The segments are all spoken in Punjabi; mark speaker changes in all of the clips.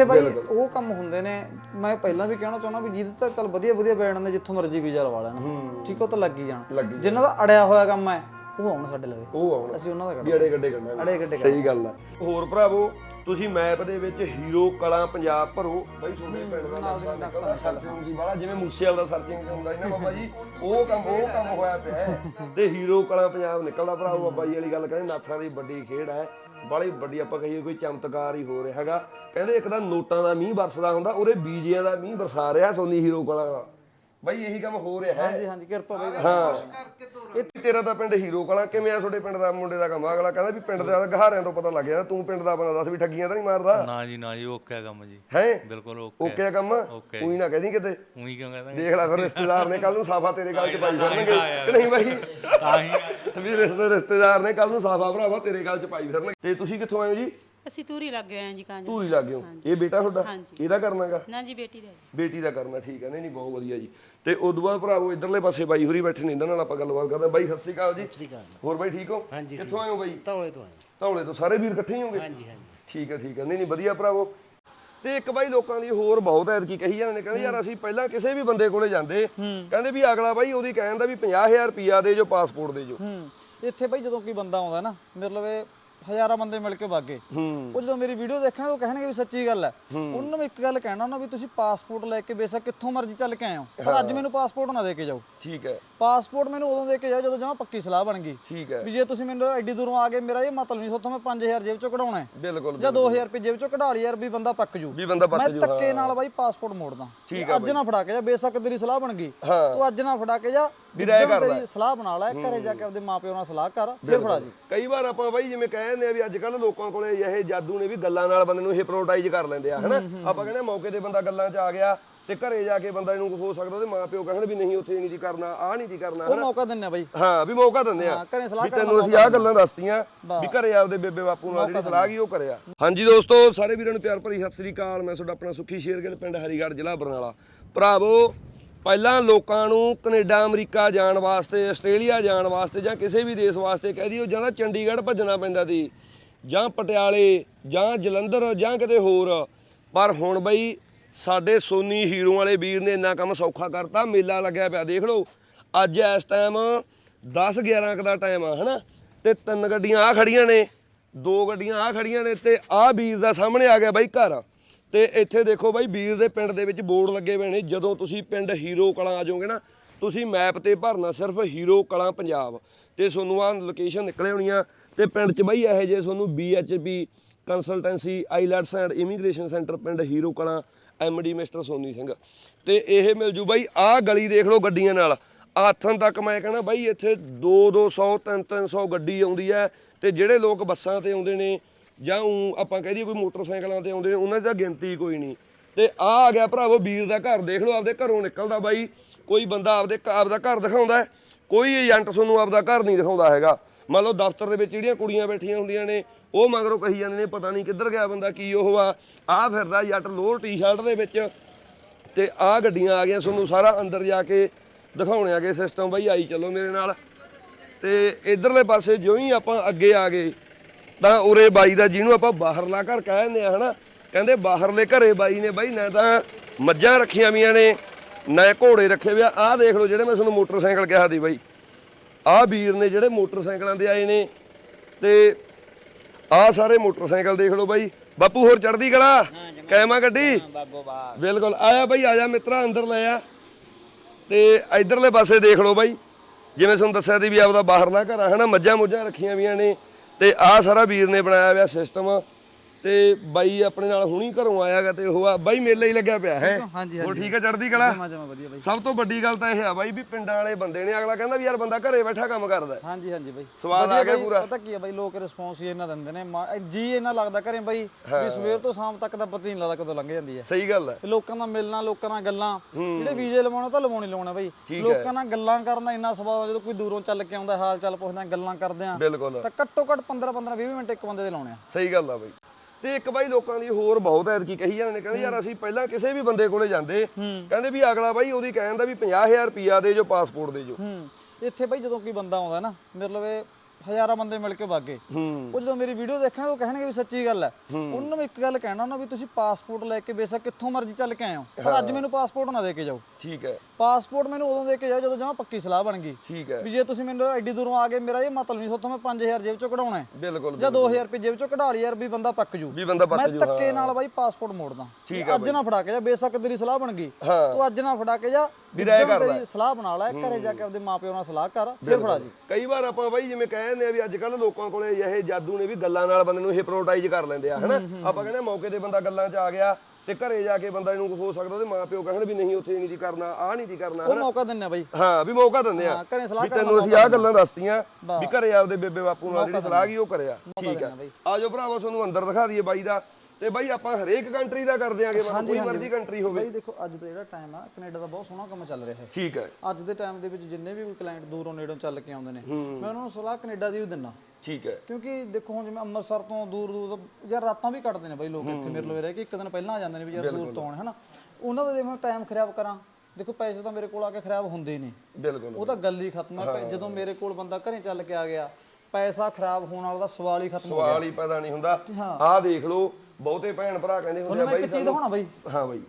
Speaker 1: ਤੇ ਬਾਈ ਉਹ ਕੰਮ ਹੁੰਦੇ ਨੇ ਮੈਂ ਪਹਿਲਾਂ ਵੀ ਕਹਿਣਾ ਚਾਹੁੰਦਾ ਵੀ ਜਿਹਦੇ ਤਾਂ ਚੱਲ ਵਧੀਆ ਵਧੀਆ ਬੈਂਡ ਨੇ ਜਿੱਥੋਂ ਮਰਜ਼ੀ ਵੀਜ਼ਾ ਲਵਾ ਲੈਣ ਠੀਕ ਉਹ ਤਾਂ ਲੱਗ ਹੀ ਜਾਣ।
Speaker 2: ਹੀ
Speaker 1: ਜਿਨ੍ਹਾਂ ਦਾ ਅੜਿਆ ਹੋਇਆ ਕੰਮ ਹੈ ਉਹ ਆਉਣ ਸਾਡੇ ਲਵੇ।
Speaker 2: ਉਹ ਆਉਣ।
Speaker 1: ਅਸੀਂ ਉਹਨਾਂ ਦਾ
Speaker 2: ਵੀ
Speaker 1: ਕੱਢਾਂਗੇ
Speaker 2: ਅੜੇ ਗੱਡੇ ਕੱਢਾਂਗੇ
Speaker 1: ਅੜੇ ਗੱਡੇ
Speaker 2: ਸਹੀ ਗੱਲ ਆ। ਹੋਰ ਭਰਾਵੋ ਤੁਸੀਂ ਮੈਪ ਦੇ ਵਿੱਚ ਹੀਰੋ ਕਲਾਂ ਪੰਜਾਬ ਭਰੋ। ਬਈ ਤੁਹਾਡੇ ਪਿੰਡ ਦਾ ਨਕਸ਼ਾ ਨਿਕਲਦਾ। ਸਰਚਿੰਗ ਜੀ ਵਾਲਾ ਜਿਵੇਂ ਮੂਸੇਵਾਲ ਦਾ ਸਰਚਿੰਗ ਚ ਹੁੰਦਾ ਸੀ ਨਾ ਬਾਬਾ ਜੀ ਉਹ ਕੰਮ ਉਹ ਕੰਮ ਹੋਇਆ ਪਿਆ ਹੈ। ਤੇ ਹੀਰੋ ਕਲਾਂ ਪੰਜਾਬ ਨਿਕਲਦਾ ਭਰਾਵੋ ਬਾਬਾ ਜੀ ਵਾਲੀ ਗੱਲ ਕਹਿੰਦੇ ਨਾਥਾਂ ਦੀ ਵੱਡੀ ਖੇਡ ਹੈ। ਬੜੀ ਵੱਡੀ ਆਪਾਂ ਕਹੀਏ ਕੋਈ ਚਮਤਕਾਰ ਹੀ ਹੋ ਰਿਹਾ ਹੈਗਾ। ਕਹਿੰਦੇ ਇੱਕ ਤਾਂ ਨੋਟਾਂ ਦਾ ਮੀਂਹ ਵਰਸਦਾ ਹੁੰਦਾ, ਉਹਦੇ ਬੀਜਿਆਂ ਦਾ ਮੀਂਹ ਵਰਸਾ ਰਿਹਾ ਸੋਨੀ ਹੀਰੋ ਕਲਾਂ। ਬਈ ਇਹੀ ਕੰਮ ਹੋ ਰਿਹਾ ਹੈ।
Speaker 1: ਹਾਂਜੀ ਹਾਂਜੀ ਕਿਰਪਾ ਬਾਈ।
Speaker 2: ਹਾਂ। ਇਹ ਤੇਰਾ ਤਾਂ ਪਿੰਡ ਹੀਰੋ ਕਲਾਂ ਕਿਵੇਂ ਆ ਤੁਹਾਡੇ ਪਿੰਡ ਦਾ ਮੁੰਡੇ ਦਾ ਕੰਮ? ਅਗਲਾ ਕਹਿੰਦਾ ਵੀ ਪਿੰਡ ਦੇ ਗਹਾਰਿਆਂ ਤੋਂ ਪਤਾ ਲੱਗ ਗਿਆ ਤੂੰ ਪਿੰਡ ਦਾ ਬੰਦਾ ਦੱਸ ਵੀ ਠੱਗੀਆਂ ਤਾਂ ਨਹੀਂ ਮਾਰਦਾ।
Speaker 3: ਨਾ ਜੀ ਨਾ ਜੀ ਓਕੇ ਆ ਕੰਮ ਜੀ।
Speaker 2: ਹੈ?
Speaker 3: ਬਿਲਕੁਲ ਓਕੇ
Speaker 2: ਓਕੇ ਆ ਕੰਮ?
Speaker 3: ਓਕੇ।
Speaker 2: ਉਹੀ ਨਾ ਕਹਦੀ ਕਿਤੇ।
Speaker 3: ਉਹੀ ਕਿਉਂ ਕਹਿੰਦਾ?
Speaker 2: ਦੇਖ ਲੈ ਫਿਰ ਰਿਸ਼ਤੇਦਾਰ ਨੇ ਕੱਲ ਨੂੰ ਸਾਫਾ ਤੇਰੇ ਗਲ 'ਚ ਪਾਈ ਫਿਰਨਗੇ। ਕਿ ਨਹੀਂ ਬਾਈ।
Speaker 3: ਤਾਂ ਹੀ
Speaker 2: ਵੀ ਰਿਸ਼ਤੇ ਰਿਸ਼ਤੇਦਾਰ ਨੇ ਕੱਲ ਨੂੰ ਸਾਫਾ ਭਰਾਵਾ ਤੇਰੇ ਗਲ 'ਚ ਪਾਈ ਫਿਰਨਗੇ। ਤੇ ਤੁਸੀਂ ਕਿੱਥੋਂ ਆਏ ਹੋ ਜੀ?
Speaker 4: ਅਸੀਂ ਤੂਰੀ ਲੱਗ ਗਏ ਆਂ ਜੀ ਕਾਂਜ
Speaker 2: ਧੂਰੀ ਲੱਗ ਹੋ? ਇਹ ਬੇਟਾ ਤੁਹਾਡਾ?
Speaker 4: ਹਾਂਜੀ।
Speaker 2: ਇਹਦਾ ਕਰਨਾਗਾ?
Speaker 4: ਨਾ ਜੀ ਬੇਟੀ ਦਾ ਜੀ।
Speaker 2: ਬੇਟੀ ਦਾ ਕਰਨਾ ਠੀਕ ਹੈ ਨਹੀਂ ਨਹੀਂ ਬਹੁਤ ਵਧੀਆ ਜੀ। ਤੇ ਉਦੋਂ ਬਾਅਦ ਭਰਾਵੋ ਇਧਰਲੇ ਪਾਸੇ ਬਾਈ ਹੋਰੀ ਬੈਠੇ ਨੇ ਇਹਨਾਂ ਨਾਲ ਆਪਾਂ ਗੱਲਬਾਤ ਕਰਦੇ ਹਾਂ। ਬਾਈ ਸਤਿ ਸ਼੍ਰੀ ਅਕਾਲ ਜੀ।
Speaker 5: ਸ੍ਰੀ ਅਕਾਲ
Speaker 2: ਹੋਰ ਬਾਈ ਠੀਕ ਹੋ?
Speaker 5: ਹਾਂਜੀ,
Speaker 2: ਕਿੱਥੋਂ ਆਏ ਹੋ ਬਾਈ?
Speaker 5: ਧੌਲੇ ਤੋਂ ਆਏ।
Speaker 2: ਧੌਲੇ ਤੋਂ। ਸਾਰੇ ਵੀਰ ਇਕੱਠੇ ਹੀ ਹੋਗੇ?
Speaker 5: ਹਾਂਜੀ ਹਾਂਜੀ।
Speaker 2: ਠੀਕ ਹੈ ਠੀਕ ਹੈ ਨਹੀਂ ਨਹੀਂ ਵਧੀਆ ਭਰਾਵੋ। ਤੇ ਇੱਕ ਬਾਈ ਲੋਕਾਂ ਦੀ ਹੋਰ ਬਹੁਤ ਐਤਕੀ ਕਹੀ ਜਾਂਦੇ ਨੇ ਕਹਿੰਦੇ ਯਾਰ ਅਸੀਂ ਪਹਿਲਾਂ ਕਿਸੇ ਵੀ ਬੰਦੇ ਕੋਲੇ ਜਾਂਦੇ ਕਹਿੰਦੇ ਵੀ ਅਗਲਾ ਬਾਈ ਉਹਦੀ ਕਹਿੰਦਾ ਵੀ 50000 ਰੁਪਿਆ ਦੇ ਜੋ ਪਾਸਪੋਰਟ ਦੇ ਜੋ।
Speaker 1: ਹੂੰ। ਇੱਥੇ ਬਾਈ ਜਦੋਂ ਕੋਈ ਬੰਦਾ ਆਉਂਦਾ ਨਾ ਮੇਰੇ ਲਵੇ ਹਜ਼ਾਰਾਂ ਬੰਦੇ ਮਿਲ ਕੇ ਵਾਗੇ ਉਹ ਜਦੋਂ ਮੇਰੀ ਵੀਡੀਓ ਦੇਖਣਗੇ ਉਹ ਕਹਿਣਗੇ ਵੀ ਸੱਚੀ ਗੱਲ ਹੈ। ਉਹਨਾਂ ਨੂੰ ਇੱਕ ਗੱਲ ਕਹਿਣਾ ਉਹਨਾਂ ਵੀ ਤੁਸੀਂ ਪਾਸਪੋਰਟ ਲੈ ਕੇ ਬੇਸ਼ੱਕ ਕਿੱਥੋਂ ਮਰਜ਼ੀ ਚੱਲ ਕੇ ਹੋ ਪਰ ਅੱਜ ਮੈਨੂੰ ਪਾਸਪੋਰਟ ਨਾ ਦੇ ਕੇ ਜਾਓ।
Speaker 2: ਠੀਕ ਹੈ।
Speaker 1: ਪਾਸਪੋਰਟ ਮੈਨੂੰ ਉਦੋਂ ਦੇ ਕੇ ਜਾਓ ਜਦੋਂ ਜਮਾ ਪੱਕੀ ਸਲਾਹ ਬਣ ਗਈ।
Speaker 2: ਠੀਕ ਹੈ।
Speaker 1: ਵੀ ਜੇ ਤੁਸੀਂ ਮੈਨੂੰ ਐਡੀ ਦੂਰੋਂ ਆ ਗਏ ਮੇਰਾ ਇਹ ਮਤਲਬ ਨਹੀਂ ਸੋਥੋਂ ਮੈਂ 5000 ਜੇਬ ਚੋਂ ਕਢਾਉਣਾ ਹੈ।
Speaker 2: ਬਿਲਕੁਲ
Speaker 1: ਜਾਂ 2000 ਰੁਪਏ ਜੇਬ ਚੋਂ ਕਢਾ ਲਈ ਯਾਰ ਵੀ ਬੰਦਾ ਪੱਕ ਜੂ।
Speaker 2: ਵੀ ਬੰਦਾ ਪੱਕ
Speaker 1: ਮੈਂ ਧੱਕੇ ਨਾਲ ਬਾਈ ਪਾਸਪੋਰਟ ਮੋੜਦਾ।
Speaker 2: ਠੀਕ
Speaker 1: ਅੱਜ ਨਾ ਫੜਾ ਕੇ ਜਾ ਬੇਸ਼ੱਕ ਤੇਰੀ ਸਲਾਹ ਬਣ ਗਈ। ਤੂੰ ਅੱਜ ਨਾ ਫੜਾ ਕੇ ਜਾ
Speaker 2: ਵੀ ਰਾਏ ਕਰ ਲੈ।
Speaker 1: ਸਲਾਹ ਬਣਾ ਲੈ ਘਰੇ ਜਾ ਕੇ ਆਪਦੇ ਮਾਪਿਓ ਨਾਲ ਸਲਾਹ ਕਰ ਫਿਰ ਫੜਾ ਜੀ।
Speaker 2: ਕਈ ਵਾਰ ਆਪਾਂ ਬਾਈ ਜਿਵੇਂ ਕਹਿੰਦੇ ਆ ਵੀ ਅੱਜ ਕੱਲ ਲੋਕਾਂ ਕੋਲੇ ਇਹ ਜਾਦੂ ਨੇ ਵੀ ਗੱਲਾਂ ਨਾਲ ਬੰਦੇ ਨੂੰ ਹਿਪਨੋਟਾਈਜ਼ ਕਰ ਲੈਂਦੇ ਆ ਹਨਾ? ਆਪਾਂ ਕਹਿੰਦੇ ਮੌਕੇ ਤੇ ਬੰਦਾ ਗੱਲਾਂ 'ਚ ਆ ਗਿਆ ਤੇ ਘਰੇ ਜਾ ਕੇ ਬੰਦਾ ਇਹਨੂੰ ਹੋ ਸਕਦਾ ਉਹਦੇ ਮਾਪਿਓ ਕਹਿਣ ਵੀ ਨਹੀਂ ਉੱਥੇ ਨਹੀਂ ਦੀ ਕਰਨਾ ਆਹ ਨਹੀਂ ਦੀ ਕਰਨਾ
Speaker 1: ਉਹ ਮੌਕਾ ਦਿੰਨੇ ਆ ਬਾਈ।
Speaker 2: ਹਾਂ ਵੀ ਮੌਕਾ ਦਿੰਦੇ ਆ।
Speaker 1: ਘਰੇ ਸਲਾਹ ਕਰਨ
Speaker 2: ਤੈਨੂੰ ਅਸੀਂ ਆਹ ਗੱਲਾਂ ਦੱਸਤੀਆਂ ਵੀ ਘਰੇ ਆਪਦੇ ਬੇਬੇ ਬਾਪੂ ਨਾਲ ਜਿਹੜੀ ਸਲਾਹ ਗਈ ਉਹ ਕਰਿਆ। ਹਾਂਜੀ ਦੋਸਤੋ ਸਾਰੇ ਵੀਰਾਂ ਨੂੰ ਪਿਆਰ ਭਰੀ ਸਤਿ ਸ੍ਰੀ ਅਕਾਲ। ਮੈਂ ਤੁਹਾਡਾ ਆਪਣਾ ਸੁਖੀ ਸ਼ੇਰਗਿੱਲ ਪਿੰਡ ਹਰੀਗੜ੍ਹ ਜ਼ਿਲ੍ਹਾ ਬਰਨਾਲਾ। ਭਰਾਵੋ ਪਹਿਲਾਂ ਲੋਕਾਂ ਨੂੰ ਕੈਨੇਡਾ, ਅਮਰੀਕਾ ਜਾਣ ਵਾਸਤੇ, ਆਸਟ੍ਰੇਲੀਆ ਜਾਣ ਵਾਸਤੇ ਜਾਂ ਕਿਸੇ ਵੀ ਦੇਸ਼ ਵਾਸਤੇ ਕਹਿ ਦਿਓ ਜਾਂ ਚੰਡੀਗੜ੍ਹ ਭੱਜਣਾ ਪੈਂਦਾ ਸੀ, ਜਾਂ ਪਟਿਆਲੇ, ਜਾਂ ਜਲੰਧਰ, ਜਾਂ ਕਿਤੇ ਹੋਰ। ਪਰ ਹੁਣ ਬਈ ਸਾਡੇ ਸੋਨੀ ਹੀਰੋ ਵਾਲੇ ਵੀਰ ਨੇ ਇੰਨਾ ਕੰਮ ਸੌਖਾ ਕਰਤਾ, ਮੇਲਾ ਲੱਗਿਆ ਪਿਆ, ਦੇਖ ਲਓ। ਅੱਜ ਇਸ ਟਾਈਮ 10 11 ਕ ਦਾ ਟਾਈਮ ਆ, ਹਨਾ? ਤੇ ਤਿੰਨ ਗੱਡੀਆਂ ਆ ਖੜੀਆਂ ਨੇ, ਦੋ ਗੱਡੀਆਂ ਆ ਖੜੀਆਂ ਨੇ ਤੇ ਆ ਵੀਰ ਦਾ ਸਾਹਮਣੇ ਆ ਗਿਆ ਬਾਈ ਘਰ। ਤੇ ਇੱਥੇ ਦੇਖੋ ਬਾਈ ਵੀਰ ਦੇ ਪਿੰਡ ਦੇ ਵਿੱਚ ਬੋਰਡ ਲੱਗੇ ਹੋਏ ਨੇ। ਜਦੋਂ ਤੁਸੀਂ ਪਿੰਡ ਹੀਰੋ ਕਲਾਂ ਆ ਜਾਓਗੇ ਨਾ, ਤੁਸੀਂ ਮੈਪ ਤੇ ਭਰਨਾ ਸਿਰਫ ਹੀਰੋ ਕਲਾਂ ਪੰਜਾਬ। ਤੇ ਤੁਹਾਨੂੰ ਆ ਲੋਕੇਸ਼ਨ ਨਿਕਲੇ ਹੋਣੀਆਂ ਤੇ ਪਿੰਡ 'ਚ ਬਾਈ ਇਹੋ ਜਿਹੇ ਤੁਹਾਨੂੰ BHP consultancy IELTS and immigration centre ਪਿੰਡ ਹੀਰੋ ਕਲਾਂ ਐਮਡੀ ਮਿਸਟਰ ਸੋਨੀ ਸਿੰਘ। ਤੇ ਇਹ ਮਿਲ ਜੂ ਬਾਈ ਆਹ ਗਲੀ ਦੇਖ ਲਓ ਗੱਡੀਆਂ ਨਾਲ। ਆਥਨ ਤੱਕ ਮੈਂ ਕਹਿੰਦਾ ਬਾਈ ਇੱਥੇ 2 200 3 300 ਗੱਡੀ ਆਉਂਦੀ ਹੈ। ਤੇ ਜਿਹੜੇ ਲੋਕ ਬੱਸਾਂ ਤੇ ਆਉਂਦੇ ਨੇ ਜਾਂ ਊਂ ਆਪਾਂ ਕਹਿ ਦਈਏ ਕੋਈ ਮੋਟਰਸਾਈਕਲਾਂ ਤੇ ਆਉਂਦੇ ਨੇ ਉਹਨਾਂ ਦੀ ਤਾਂ ਗਿਣਤੀ ਕੋਈ ਨਹੀਂ। ਤੇ ਆ ਆ ਗਿਆ ਭਰਾਵੋ ਵੀਰ ਦਾ ਘਰ ਦੇਖ ਲਓ ਆਪਦੇ ਘਰੋਂ ਨਿਕਲਦਾ ਬਾਈ। ਕੋਈ ਬੰਦਾ ਆਪਦੇ ਘ ਆਪਦਾ ਘਰ ਦਿਖਾਉਂਦਾ ਹੈ, ਕੋਈ ਏਜੰਟ ਤੁਹਾਨੂੰ ਆਪਦਾ ਘਰ ਨਹੀਂ ਦਿਖਾਉਂਦਾ ਹੈਗਾ। ਮੰਨ ਲਓ ਦਫ਼ਤਰ ਦੇ ਵਿੱਚ ਜਿਹੜੀਆਂ ਕੁੜੀਆਂ ਬੈਠੀਆਂ ਹੁੰਦੀਆਂ ਨੇ ਉਹ ਮਗਰੋਂ ਕਹੀ ਜਾਂਦੇ ਨੇ ਪਤਾ ਨਹੀਂ ਕਿੱਧਰ ਗਿਆ ਬੰਦਾ ਕੀ ਉਹ ਆ। ਆ ਫਿਰਦਾ ਜੱਟ ਲੋਅਰ ਟੀ-ਸ਼ਰਟ ਦੇ ਵਿੱਚ। ਤੇ ਆ ਗੱਡੀਆਂ ਆ ਗਈਆਂ ਤੁਹਾਨੂੰ ਸਾਰਾ ਅੰਦਰ ਜਾ ਕੇ ਦਿਖਾਉਣੇ ਆਗੇ ਸਿਸਟਮ ਬਾਈ ਆਈ ਚੱਲੋ ਮੇਰੇ ਨਾਲ। ਤੇ ਇਧਰਲੇ ਪਾਸੇ ਜਿਉਂ ਹੀ ਆਪਾਂ ਅੱਗੇ ਆ ਗਏ ਤਾਂ ਉਰੇ ਬਾਈ ਦਾ ਜਿਹਨੂੰ ਆਪਾਂ ਬਾਹਰਲਾ ਘਰ ਕਹਿ ਦਿੰਦੇ ਆ ਹਨਾ? ਕਹਿੰਦੇ ਬਾਹਰਲੇ ਘਰੇ ਬਾਈ ਨੇ ਬਾਈ ਨਾ ਤਾਂ ਮੱਝਾਂ ਰੱਖੀਆਂ ਵੀਆਂ ਨੇ ਨਾ ਘੋੜੇ ਰੱਖੇ ਵਿਆ ਆਹ ਦੇਖ ਲਓ ਜਿਹੜੇ ਮੈਂ ਤੁਹਾਨੂੰ ਮੋਟਰਸਾਈਕਲ ਕਿਹਾ ਸੀ ਬਾਈ। ਆਹ ਵੀਰ ਨੇ ਜਿਹੜੇ ਮੋਟਰਸਾਈਕਲਾਂ ਤੇ ਆਏ ਨੇ ਤੇ ਆਹ ਸਾਰੇ ਮੋਟਰਸਾਈਕਲ ਦੇਖ ਲਓ ਬਾਈ। ਬਾਪੂ ਹੋਰ ਚੜਦੀ ਕਲਾ? ਕੈਮਾ ਗੱਡੀ? ਬਿਲਕੁਲ। ਆਇਆ ਬਾਈ ਆਜਾ ਮਿੱਤਰਾ ਅੰਦਰ ਲੈ ਆ। ਤੇ ਇਧਰਲੇ ਪਾਸੇ ਦੇਖ ਲਓ ਬਾਈ। ਜਿਵੇਂ ਤੁਹਾਨੂੰ ਦੱਸਿਆ ਸੀ ਵੀ ਆਪਦਾ ਬਾਹਰਲਾ ਘਰ ਆ ਹਨਾ? ਮੱਝਾਂ ਮੁੱਝਾਂ ਰੱਖੀਆਂ ਵੀਆਂ ਨੇ। ਤੇ ਆਹ ਸਾਰਾ ਵੀਰ ਨੇ ਬਣਾਇਆ ਹੋਇਆ ਸਿਸਟਮ ਤੇ ਬਾਈ ਆਪਣੇ ਨਾਲ ਹੁਣੀ ਘਰੋਂ ਆਇਆਗਾ ਤੇ ਉਹ ਆ ਬਾਈ ਮੇਲਾ ਹੀ ਲੱਗਿਆ ਪਿਆ ਹੈ?
Speaker 1: ਹਾਂਜੀ,
Speaker 2: ਹੋਰ ਠੀਕ ਹੈ ਚੜਦੀ ਕਲਾ?
Speaker 1: ਜਮਾ ਜਮਾ ਵਧੀਆ ਬਾਈ।
Speaker 2: ਸਭ ਤੋਂ ਵੱਡੀ ਗੱਲ ਤਾਂ ਇਹ ਆ ਬਾਈ ਵੀ ਪਿੰਡਾਂ ਵਾਲੇ ਬੰਦੇ ਨੇ ਅਗਲਾ ਕਹਿੰਦਾ ਵੀ ਯਾਰ ਬੰਦਾ ਘਰੇ ਬੈਠਾ ਕੰਮ ਕਰਦਾ।
Speaker 1: ਹਾਂਜੀ ਹਾਂਜੀ ਬਾਈ।
Speaker 2: ਸਵਾਦ ਆ ਗਿਆ ਪੂਰਾ।
Speaker 1: ਪਤਾ ਕੀ ਹੈ ਬਾਈ ਲੋਕ ਰਿਸਪੌਂਸ ਹੀ ਇਹਨਾਂ ਦਿੰਦੇ ਨੇ ਜੀ ਇਹਨਾਂ ਲੱਗਦਾ ਘਰੇ ਬਾਈ ਵੀ ਸਵੇਰ ਤੋਂ ਸ਼ਾਮ ਤੱਕ ਦਾ ਪਤਾ ਨਹੀਂ ਲੱਗਦਾ ਕਦੋਂ ਲੰਘ ਜਾਂਦੀ ਹੈ
Speaker 2: ਸਹੀ ਗੱਲ ਹੈ
Speaker 1: ਲੋਕਾਂ ਨਾਲ ਮਿਲਣਾ ਲੋਕਾਂ ਨਾਲ ਗੱਲਾਂ ਜਿਹੜੇ ਵੀਜ਼ੇ ਲਵਾਉਣਾ ਤਾਂ ਲਵਾਉਣੇ ਲਾਉਣੇ ਬਾਈ। ਲੋਕਾਂ ਨਾਲ ਗੱਲਾਂ ਕਰਨ ਦਾ ਇੰਨਾ ਸਵਾਦ ਜਦੋਂ ਕੋਈ ਦੂਰੋਂ ਚੱਲ ਕੇ ਆਉਂਦਾ ਹਾਲ ਚਾਲ ਪੁੱਛਦਾ ਗੱਲਾਂ ਕਰਦੇ ਆ।
Speaker 2: ਬਿਲਕੁਲ।
Speaker 1: ਤਾਂ ਘੱਟੋ ਘੱਟ 15 15 20 ਮਿੰਟ ਇੱਕ ਬੰਦੇ ਦੇ ਲਾਉਣੇ ਆ।
Speaker 2: ਸਹੀ ਗੱਲ ਆ ਬਾਈ। ਤੇ ਇੱਕ ਬਾਈ ਲੋਕਾਂ ਦੀ ਹੋਰ ਬਹੁਤ ਐਤਕੀ ਕਹੀ ਜਾਂਦੇ ਨੇ ਕਹਿੰਦੇ ਯਾਰ ਅਸੀਂ ਪਹਿਲਾਂ ਕਿਸੇ ਵੀ ਬੰਦੇ ਕੋਲੇ ਜਾਂਦੇ ਕਹਿੰਦੇ ਵੀ ਅਗਲਾ ਬਾਈ ਉਹਦੀ ਕਹਿੰਦਾ ਵੀ 50000 ਰੁਪਿਆ ਦੇ ਜੋ ਪਾਸਪੋਰਟ ਦੇ ਜੋ।
Speaker 1: ਇੱਥੇ ਬਾਈ ਜਦੋਂ ਕੋਈ ਬੰਦਾ ਆਉਂਦਾ ਨਾ ਮੇਰੇ ਲਵੇ ਹਜ਼ਾਰਾਂ ਬੰਦੇ ਮਿਲ ਕੇ ਵਾਗੇ।
Speaker 2: ਹੂੰ।
Speaker 1: ਉਹ ਜਦੋਂ ਮੇਰੀ ਵੀਡੀਓ ਦੇਖਣਗੇ ਉਹ ਕਹਿਣਗੇ ਵੀ ਸੱਚੀ ਗੱਲ ਹੈ। ਉਹਨਾਂ ਨੂੰ ਇੱਕ ਗੱਲ ਕਹਿਣਾ ਨਾ ਵੀ ਤੁਸੀਂ ਪਾਸਪੋਰਟ ਲੈ ਕੇ ਬੇਸ਼ੱਕ ਕਿੱਥੋਂ ਮਰਜ਼ੀ ਚੱਲ ਕੇ ਹੋ ਪਰ ਅੱਜ ਮੈਨੂੰ ਪਾਸਪੋਰਟ ਨਾ ਦੇ ਕੇ ਜਾਓ।
Speaker 2: ਠੀਕ ਹੈ।
Speaker 1: ਪਾਸਪੋਰਟ ਮੈਨੂੰ ਉਦੋਂ ਦੇ ਕੇ ਜਾਓ ਜਦੋਂ ਜਮਾ ਪੱਕੀ ਸਲਾਹ ਬਣ ਗਈ।
Speaker 2: ਠੀਕ ਹੈ।
Speaker 1: ਵੀ ਜੇ ਤੁਸੀਂ ਮੈਨੂੰ ਐਡੀ ਦੂਰੋਂ ਆ ਗਏ ਮੇਰਾ ਇਹ ਮਤਲਬ ਨਹੀਂ ਸੋਥੋਂ ਮੈਂ 5000 ਜੇਬ ਚੋਂ ਕਢਾਉਣਾ ਹੈ।
Speaker 2: ਬਿਲਕੁਲ
Speaker 1: ਜਾਂ 2000 ਰੁਪਏ ਜੇਬ ਚੋਂ ਕਢਾ ਲਈ ਯਾਰ ਵੀ ਬੰਦਾ ਪੱਕ ਜੂ।
Speaker 2: ਵੀ ਬੰਦਾ
Speaker 1: ਮੈਂ
Speaker 2: ਪੱਕ ਜੂ
Speaker 1: ਧੱਕੇ ਨਾਲ ਬਾਈ ਪਾਸਪੋਰਟ ਮੋੜਦਾ।
Speaker 2: ਠੀਕ
Speaker 1: ਅੱਜ ਨਾ ਫੜਾ ਕੇ ਜਾ ਬੇਸ਼ੱਕ ਤੇਰੀ ਸਲਾਹ ਬਣ ਗਈ। ਤੂੰ ਅੱਜ ਨਾ ਫੜਾ ਕੇ ਜਾ
Speaker 2: ਵੀ ਰਾਏ
Speaker 1: ਜਿੱਦਣ
Speaker 2: ਕਰ ਲੈ।
Speaker 1: ਤੇਰੀ ਸਲਾਹ ਬਣਾ ਲੈ ਘਰੇ ਜਾ ਕੇ ਆਪਦੇ ਮਾਪਿਓ ਨਾਲ ਸਲਾਹ ਕਰ ਫਿਰ ਫੜਾ ਜੀ।
Speaker 2: ਕਈ ਵਾਰ ਆਪਾਂ ਬਾਈ ਜਿਵੇਂ ਕਹਿੰਦੇ ਆ ਵੀ ਅੱਜ ਕੱਲ ਲੋਕਾਂ ਕੋਲੇ ਇਹ ਜਾਦੂ ਨੇ ਵੀ ਗੱਲਾਂ ਨਾਲ ਬੰਦੇ ਨੂੰ ਹਿਪਨੋਟਾਈਜ਼ ਕਰ ਲੈਂਦੇ ਆ ਹਨਾ? ਆਪਾਂ ਕਹਿੰਦੇ ਆ ਮੌਕੇ ਤੇ ਬੰਦਾ ਗੱਲਾਂ 'ਚ ਆ ਗਿਆ ਤੇ ਘਰੇ ਜਾ ਕੇ ਬੰਦਾ ਇਹਨੂੰ ਹੋ ਸਕਦਾ ਉਹਦੇ ਮਾਪਿਓ ਕਹਿਣ ਵੀ ਨਹੀਂ ਉੱਥੇ ਨਹੀਂ ਦੀ ਕਰਨਾ ਆਹ ਨਹੀਂ ਦੀ ਕਰਨਾ
Speaker 1: ਉਹ ਮੌਕਾ ਦਿੰਨੇ ਬਾਈ।
Speaker 2: ਹਾਂ ਵੀ ਮੌਕਾ ਦਿੰਦੇ ਆ।
Speaker 1: ਘਰੇ ਸਲਾਹ ਕਰਨ
Speaker 2: ਤੈਨੂੰ ਅਸੀਂ ਆਹ ਗੱਲਾਂ ਦੱਸਤੀਆਂ ਵੀ ਘਰੇ ਆਪਦੇ ਬੇਬੇ ਬਾਪੂ ਨਾਲ ਜਿਹੜੀ ਸਲਾਹ ਗਈ ਉਹ ਕਰਿਆ। ਠੀਕ
Speaker 1: ਦਿੰਦੇ ਆ।
Speaker 2: ਆਜੋ ਭਰਾਵਾ ਤੁਹਾਨੂੰ ਅੰਦਰ ਦਿਖਾ ਦਈਏ ਬਾਈ ਦਾ। ਤੇ ਬਾਈ ਆਪਾਂ ਹਰੇਕ ਕੰਟਰੀ ਦਾ ਕਰ ਦਿਆਂਗੇ ਮਤਲਬ ਕੋਈ ਮਰਜ਼ੀ ਕੰਟਰੀ ਹੋਵੇ।
Speaker 1: ਬਾਈ ਦੇਖੋ ਅੱਜ ਦਾ ਜਿਹੜਾ ਟਾਈਮ ਆ ਕੈਨੇਡਾ ਦਾ ਬਹੁਤ ਸੋਹਣਾ ਕੰਮ ਚੱਲ ਰਿਹਾ ਹੈ।
Speaker 2: ਠੀਕ ਹੈ।
Speaker 1: ਅੱਜ ਦੇ ਟਾਈਮ ਦੇ ਵਿੱਚ ਜਿੰਨੇ ਵੀ ਕਲਾਇੰਟ ਦੂਰੋਂ ਨੇੜੋਂ ਚੱਲ ਕੇ ਆਉਂਦੇ ਨੇ ਮੈਂ ਉਹਨਾਂ ਨੂੰ ਸਲਾਹ ਕੈਨੇਡਾ ਦੀ ਵੀ ਦਿੰਦਾ
Speaker 2: ਠੀਕ ਹੈ।
Speaker 1: ਕਿਉਂਕਿ ਦੇਖੋ ਹੁਣ ਜਿਵੇਂ ਅੰਮ੍ਰਿਤਸਰ ਤੋਂ ਦੂਰ ਦੂਰ ਯਾਰ ਰਾਤਾਂ ਵੀ ਕੱਟਦੇ ਨੇ ਬਾਈ ਲੋਕ ਇੱਥੇ ਮੇਰੇ ਲਵੇ ਰਹਿ ਕੇ ਇੱਕ ਦਿਨ ਪਹਿਲਾਂ ਆ ਜਾਂਦੇ ਨੇ ਵੀ ਯਾਰ ਦੂਰ ਤੋਂ ਆਉਣ ਹਨਾ। ਉਹਨਾਂ ਦਾ ਜੇ ਮੈਂ ਟਾਈਮ ਖਰਾਬ ਕਰਾਂ ਦੇਖੋ ਪੈਸੇ ਤਾਂ ਮੇਰੇ ਕੋਲ ਆ ਕੇ ਖਰਾਬ ਹੁੰਦੇ ਨੇ।
Speaker 2: ਬਿਲਕੁਲ।
Speaker 1: ਉਹ ਤਾਂ ਗੱਲ ਹੀ ਖਤਮ ਹੈ। ਜਦੋਂ ਮੇਰੇ ਕੋਲ ਬੰਦਾ ਘਰੇ ਚੱਲ ਕੇ ਆ ਗਿਆ ਪੈਸਾ ਖਰਾਬ ਹੋਣ ਵਾਲਾ ਦਾ ਸਵਾਲ ਹੀ ਖਤਮ ਹੋ ਗਿਆ।
Speaker 2: ਸਵਾਲ ਹੀ ਪੈਦਾ ਨਹੀਂ ਹੁੰਦਾ। ਆਹ ਦੇਖ ਲਓ ਬਹੁਤੇ ਭੈਣ ਭਰਾ ਕਹਿੰਦੇ ਹੁੰਦੇ ਆ
Speaker 1: ਮੈਂ
Speaker 2: ਬਾਈ
Speaker 1: ਇੱਕ ਚੀਜ਼ ਦਿਖਾਉਣਾ ਬਾਈ।
Speaker 2: ਹਾਂ ਬਾਈ।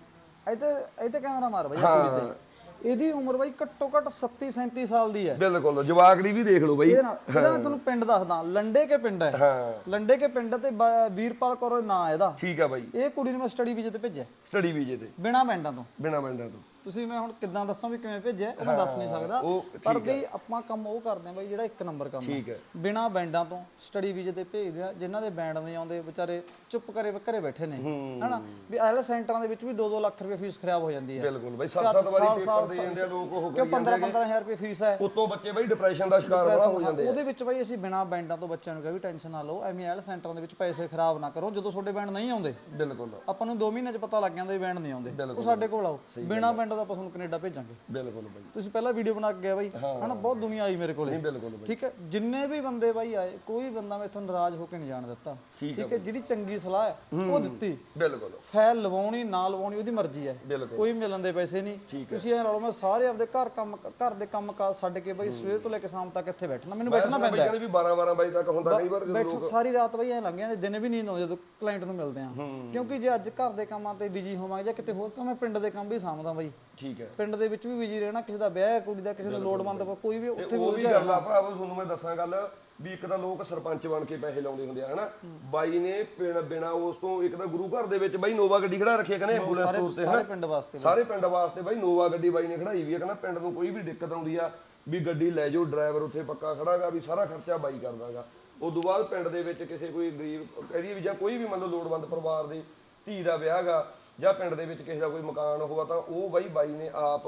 Speaker 1: ਇੱਥੇ ਇੱਥੇ ਕੈਮਰਾ ਮਾਰ ਬਾਈ ਆਹ ਕੁੜੀ ਤੇ ਇਹਦੀ ਉਮਰ ਬਾਈ ਘੱਟੋ ਘੱਟ 37 37 ਸਾਲ ਦੀ ਹੈ।
Speaker 2: ਬਿਲਕੁਲ ਜਵਾਕੜੀ ਵੀ ਦੇਖ ਲਓ ਬਾਈ।
Speaker 1: ਇਹਦੇ ਨਾਲ ਇਹਦਾ ਮੈਂ ਤੁਹਾਨੂੰ ਪਿੰਡ ਦੱਸਦਾ ਲੰਡੇ ਕੇ ਪਿੰਡ ਹੈ।
Speaker 2: ਹਾਂ।
Speaker 1: ਲੰਡੇ ਕੇ ਪਿੰਡ ਤੇ ਬ- ਵੀਰਪਾਲ ਕੌਰ ਨਾਂ ਇਹਦਾ।
Speaker 2: ਠੀਕ ਆ ਬਾਈ।
Speaker 1: ਇਹ ਕੁੜੀ ਨੂੰ ਮੈਂ ਸਟੱਡੀ ਵੀਜ਼ੇ ਤੇ ਭੇਜਿਆ।
Speaker 2: ਸਟੱਡੀ ਵੀਜੇ ਤੇ।
Speaker 1: ਬਿਨਾ ਬੈਂਡਾਂ ਤੋਂ।
Speaker 2: ਬਿਨਾ ਮੰਡਾ ਤੋਂ।
Speaker 1: ਤੁਸੀਂ ਮੈਂ ਹੁਣ ਕਿੱਦਾਂ ਦੱਸਾਂ ਵੀ ਕਿਵੇਂ ਭੇਜਿਆ ਉਹ ਮੈਂ ਦੱਸ ਨਹੀਂ ਸਕਦਾ। ਪਰ ਵੀ ਆਪਾਂ ਕੰਮ ਉਹ ਕਰਦੇ ਆ ਬਾਈ ਜਿਹੜਾ ਇੱਕ ਨੰਬਰ ਕੰਮ
Speaker 2: ਠੀਕ ਹੈ।
Speaker 1: ਬਿਨਾ ਬੈਂਡਾਂ ਤੋਂ ਸਟੱਡੀ ਵੀਜ਼ੇ ਤੇ ਭੇਜਦੇ ਆ ਜਿਨ੍ਹਾਂ ਦੇ ਬੈਂਡ ਨਹੀਂ ਆਉਂਦੇ ਵਿਚਾਰੇ ਚੁੱਪ ਕਰੇ ਘਰੇ ਬੈਠੇ ਨੇ। ਹਨਾ? ਵੀ ਆਇਲ ਸੈਂਟਰਾਂ ਦੇ ਵਿੱਚ ਵੀ 2-2 ਲੱਖ ਰੁਪਏ ਫੀਸ ਖਰਾਬ ਹੋ ਜਾਂਦੀ ਹੈ।
Speaker 2: ਬਿਲਕੁਲ ਬਾਈ ਸੱਤ ਸੱਤ ਵਾਰੀ ਪੇਪਰ ਦੇ ਜਾਂਦੇ ਆ ਲੋਕ ਉਹ
Speaker 1: ਕਿਉਂ 15-15000 ਰੁਪਏ ਫੀਸ ਹੈ?
Speaker 2: ਉਤੋਂ ਬੱਚੇ ਬਾਈ ਡਿਪਰੈਸ਼ਨ ਦਾ ਸ਼ਿਕਾਰ ਹੋ ਜਾਂਦੇ ਆ।
Speaker 1: ਉਹਦੇ ਵਿੱਚ ਬਾਈ ਅਸੀਂ ਬਿਨਾ ਬੈਂਡਾਂ ਤੋਂ ਬੱਚਿਆਂ ਨੂੰ ਕਿਹਾ ਵੀ ਟੈਨਸ਼ਨ ਨਾ ਲਓ ਐਵੇਂ ਆਇਲ ਸੈਂਟਰਾਂ ਦੇ ਵਿੱਚ ਪੈਸੇ ਖਰਾਬ ਨਾ ਕਰੋ ਜਦੋਂ ਤੁਹਾਡੇ ਬੈਂਡ ਨਹੀਂ ਆਉਂਦੇ।
Speaker 2: ਬਿਲਕੁਲ।
Speaker 1: ਆਪਾਂ ਨੂੰ 2 ਮਹੀਨੇ 'ਚ ਪਤਾ ਲੱਗ ਜਾਂਦਾ ਵੀ ਬੈਂਡ ਨਹੀਂ ਆਉਂਦੇ। ਉਹ ਸਾਡੇ ਕੋਲ ਆਓ। ਬਿਨਾ ਬੈਂਡ ਦਾ ਆਪਾਂ ਤੁਹਾਨੂੰ ਕੈਨੇਡਾ ਭੇਜਾਂਗੇ।
Speaker 2: ਬਿਲਕੁਲ ਬਾਈ।
Speaker 1: ਤੁਸੀਂ ਪਹਿਲਾਂ ਵੀਡੀਓ ਬਣਾ ਕੇ ਗਿਆ ਬਾਈ। ਹਨਾ ਬਹੁਤ ਦੁਨੀਆ ਆਈ ਮੇਰੇ ਕੋਲੇ।
Speaker 2: ਨਹੀਂ ਬਿਲਕੁਲ ਬਾਈ।
Speaker 1: ਠੀਕ ਹੈ ਜਿੰਨੇ ਵੀ ਬੰਦੇ ਬਾਈ ਆਏ ਕੋਈ ਬੰਦਾ ਮੈਥੋਂ ਨਾਰਾਜ਼ ਹੋ ਕੇ ਨਹੀਂ ਜਾਣ ਦਿੱਤਾ। ਠੀਕ ਹੈ ਜਿਹੜੀ ਚੰਗੀ ਸਲਾਹ ਹੈ ਉਹ ਦਿੱਤੀ।
Speaker 2: ਬਿਲਕੁਲ।
Speaker 1: ਫਾਈਲ ਲਵਾਉਣੀ ਨਾ ਲਵਾਉਣੀ ਉਹਦੀ ਮਰਜ਼ੀ ਹੈ। ਕੋਈ ਮਿਲਣ ਦੇ ਪੈਸੇ ਨਹੀਂ। ਤੁਸੀਂ ਇਹ ਲਾ ਲਓ ਮੈਂ ਸਾਰੇ ਆਪਦੇ ਘਰ ਕੰਮ ਘਰ ਦੇ ਕੰਮ ਕਾਜ ਛੱਡ ਕੇ ਬਾਈ ਸਵੇਰ ਤੋਂ ਲੈ ਕੇ ਸ਼ਾਮ ਤੱਕ ਇੱਥੇ ਬੈਠਣਾ। ਮੈਨੂੰ ਬੈਠਣਾ ਪੈਂਦਾ ਹੈ।
Speaker 2: ਵੀ 12 12 ਵਜੇ ਤੱਕ ਹੁੰਦਾ ਕਈ ਵਾਰ
Speaker 1: ਬੈਠੋ ਸਾਰੀ ਰਾਤ ਬਾਈ ਐ ਲੰਘ ਜਾਂਦੇ ਦਿਨੇ ਵੀ ਨੀਂਦ ਆਉਂਦੀ ਜਦੋਂ ਕਲਾਇੰਟ ਨੂੰ ਮਿਲਦੇ ਆ। ਕਿਉਂਕਿ ਜੇ ਅੱਜ ਘਰ ਦੇ ਕੰਮਾਂ ਤੇ ਬਿਜ਼ੀ ਹੋਵਾਂਗੇ ਜਾਂ ਕਿਤੇ ਹੋਰ ਕੰਮ ਮੈਂ ਪਿੰਡ ਦੇ ਕੰਮ ਵੀ ਸਾਂਭਦਾ ਬਾਈ।
Speaker 2: ਠੀਕ ਹੈ।
Speaker 1: ਪਿੰਡ ਦੇ ਵਿੱਚ ਵੀ ਬਿਜ਼ੀ ਰਹਿਣਾ ਕਿਸੇ ਦਾ ਵਿਆਹ ਹੈ ਕੁੜੀ ਦਾ ਕਿਸੇ ਦਾ ਲੋੜਵੰਦ ਕੋਈ ਵੀ ਉੱਥੇ
Speaker 2: ਉਹ ਵੀ ਗੱਲ ਆ ਭਰਾਵੋ ਤੁਹਾਨੂੰ ਮੈਂ ਦੱਸਾਂ ਗੱਲ ਵੀ ਇੱਕ ਤਾਂ ਲੋਕ ਸਰਪੰਚ ਬਣ ਕੇ ਪੈਸੇ ਲਾਉਂਦੇ ਹੁੰਦੇ ਆ ਹਨਾ? ਬਾਈ ਨੇ ਪਿੰਡ ਬਿਨਾ ਉਸ ਤੋਂ ਇੱਕ ਤਾਂ ਗੁਰੂ ਘਰ ਦੇ ਵਿੱਚ ਬਾਈ ਨੋਵਾ ਗੱਡੀ ਖੜਾ ਰੱਖਿਆ ਕਹਿੰਦੇ ਐਂਬੂਲੈਂਸ ਤੌਰ ਤੇ
Speaker 1: ਸਾਰੇ ਪਿੰਡ ਵਾਸਤੇ
Speaker 2: ਸਾਰੇ ਪਿੰਡ ਵਾਸਤੇ ਬਾਈ ਨੋਵਾ ਗੱਡੀ ਬਾਈ ਨੇ ਖੜਾਈ ਵੀ ਆ ਕਹਿੰਦਾ ਪਿੰਡ ਨੂੰ ਕੋਈ ਵੀ ਦਿੱਕਤ ਆਉਂਦੀ ਆ ਵੀ ਗੱਡੀ ਲੈ ਜਾਓ ਡਰਾਈਵਰ ਉੱਥੇ ਪੱਕਾ ਖੜਾਗਾ ਵੀ ਸਾਰਾ ਖਰਚਾ ਬਾਈ ਕਰਦਾਗਾ ਉਸ ਤੋਂ ਬਾਅਦ ਪਿੰਡ ਦੇ ਵਿੱਚ ਕਿਸੇ ਕੋਈ ਗਰੀਬ ਕਹਦੀ ਵੀ ਜਾਂ ਕੋਈ ਵੀ ਮੰਨ ਲਓ ਲੋੜਵੰਦ ਪਰਿਵਾਰ ਦੀ ਧੀ ਦਾ ਵਿਆਹਗਾ ਜਾਂ ਪਿੰਡ ਦੇ ਵਿੱਚ ਕਿਸੇ ਦਾ ਕੋਈ ਮਕਾਨ ਹੋਆ ਤਾਂ ਉਹ ਬਾਈ ਬਾਈ ਨੇ ਆਪ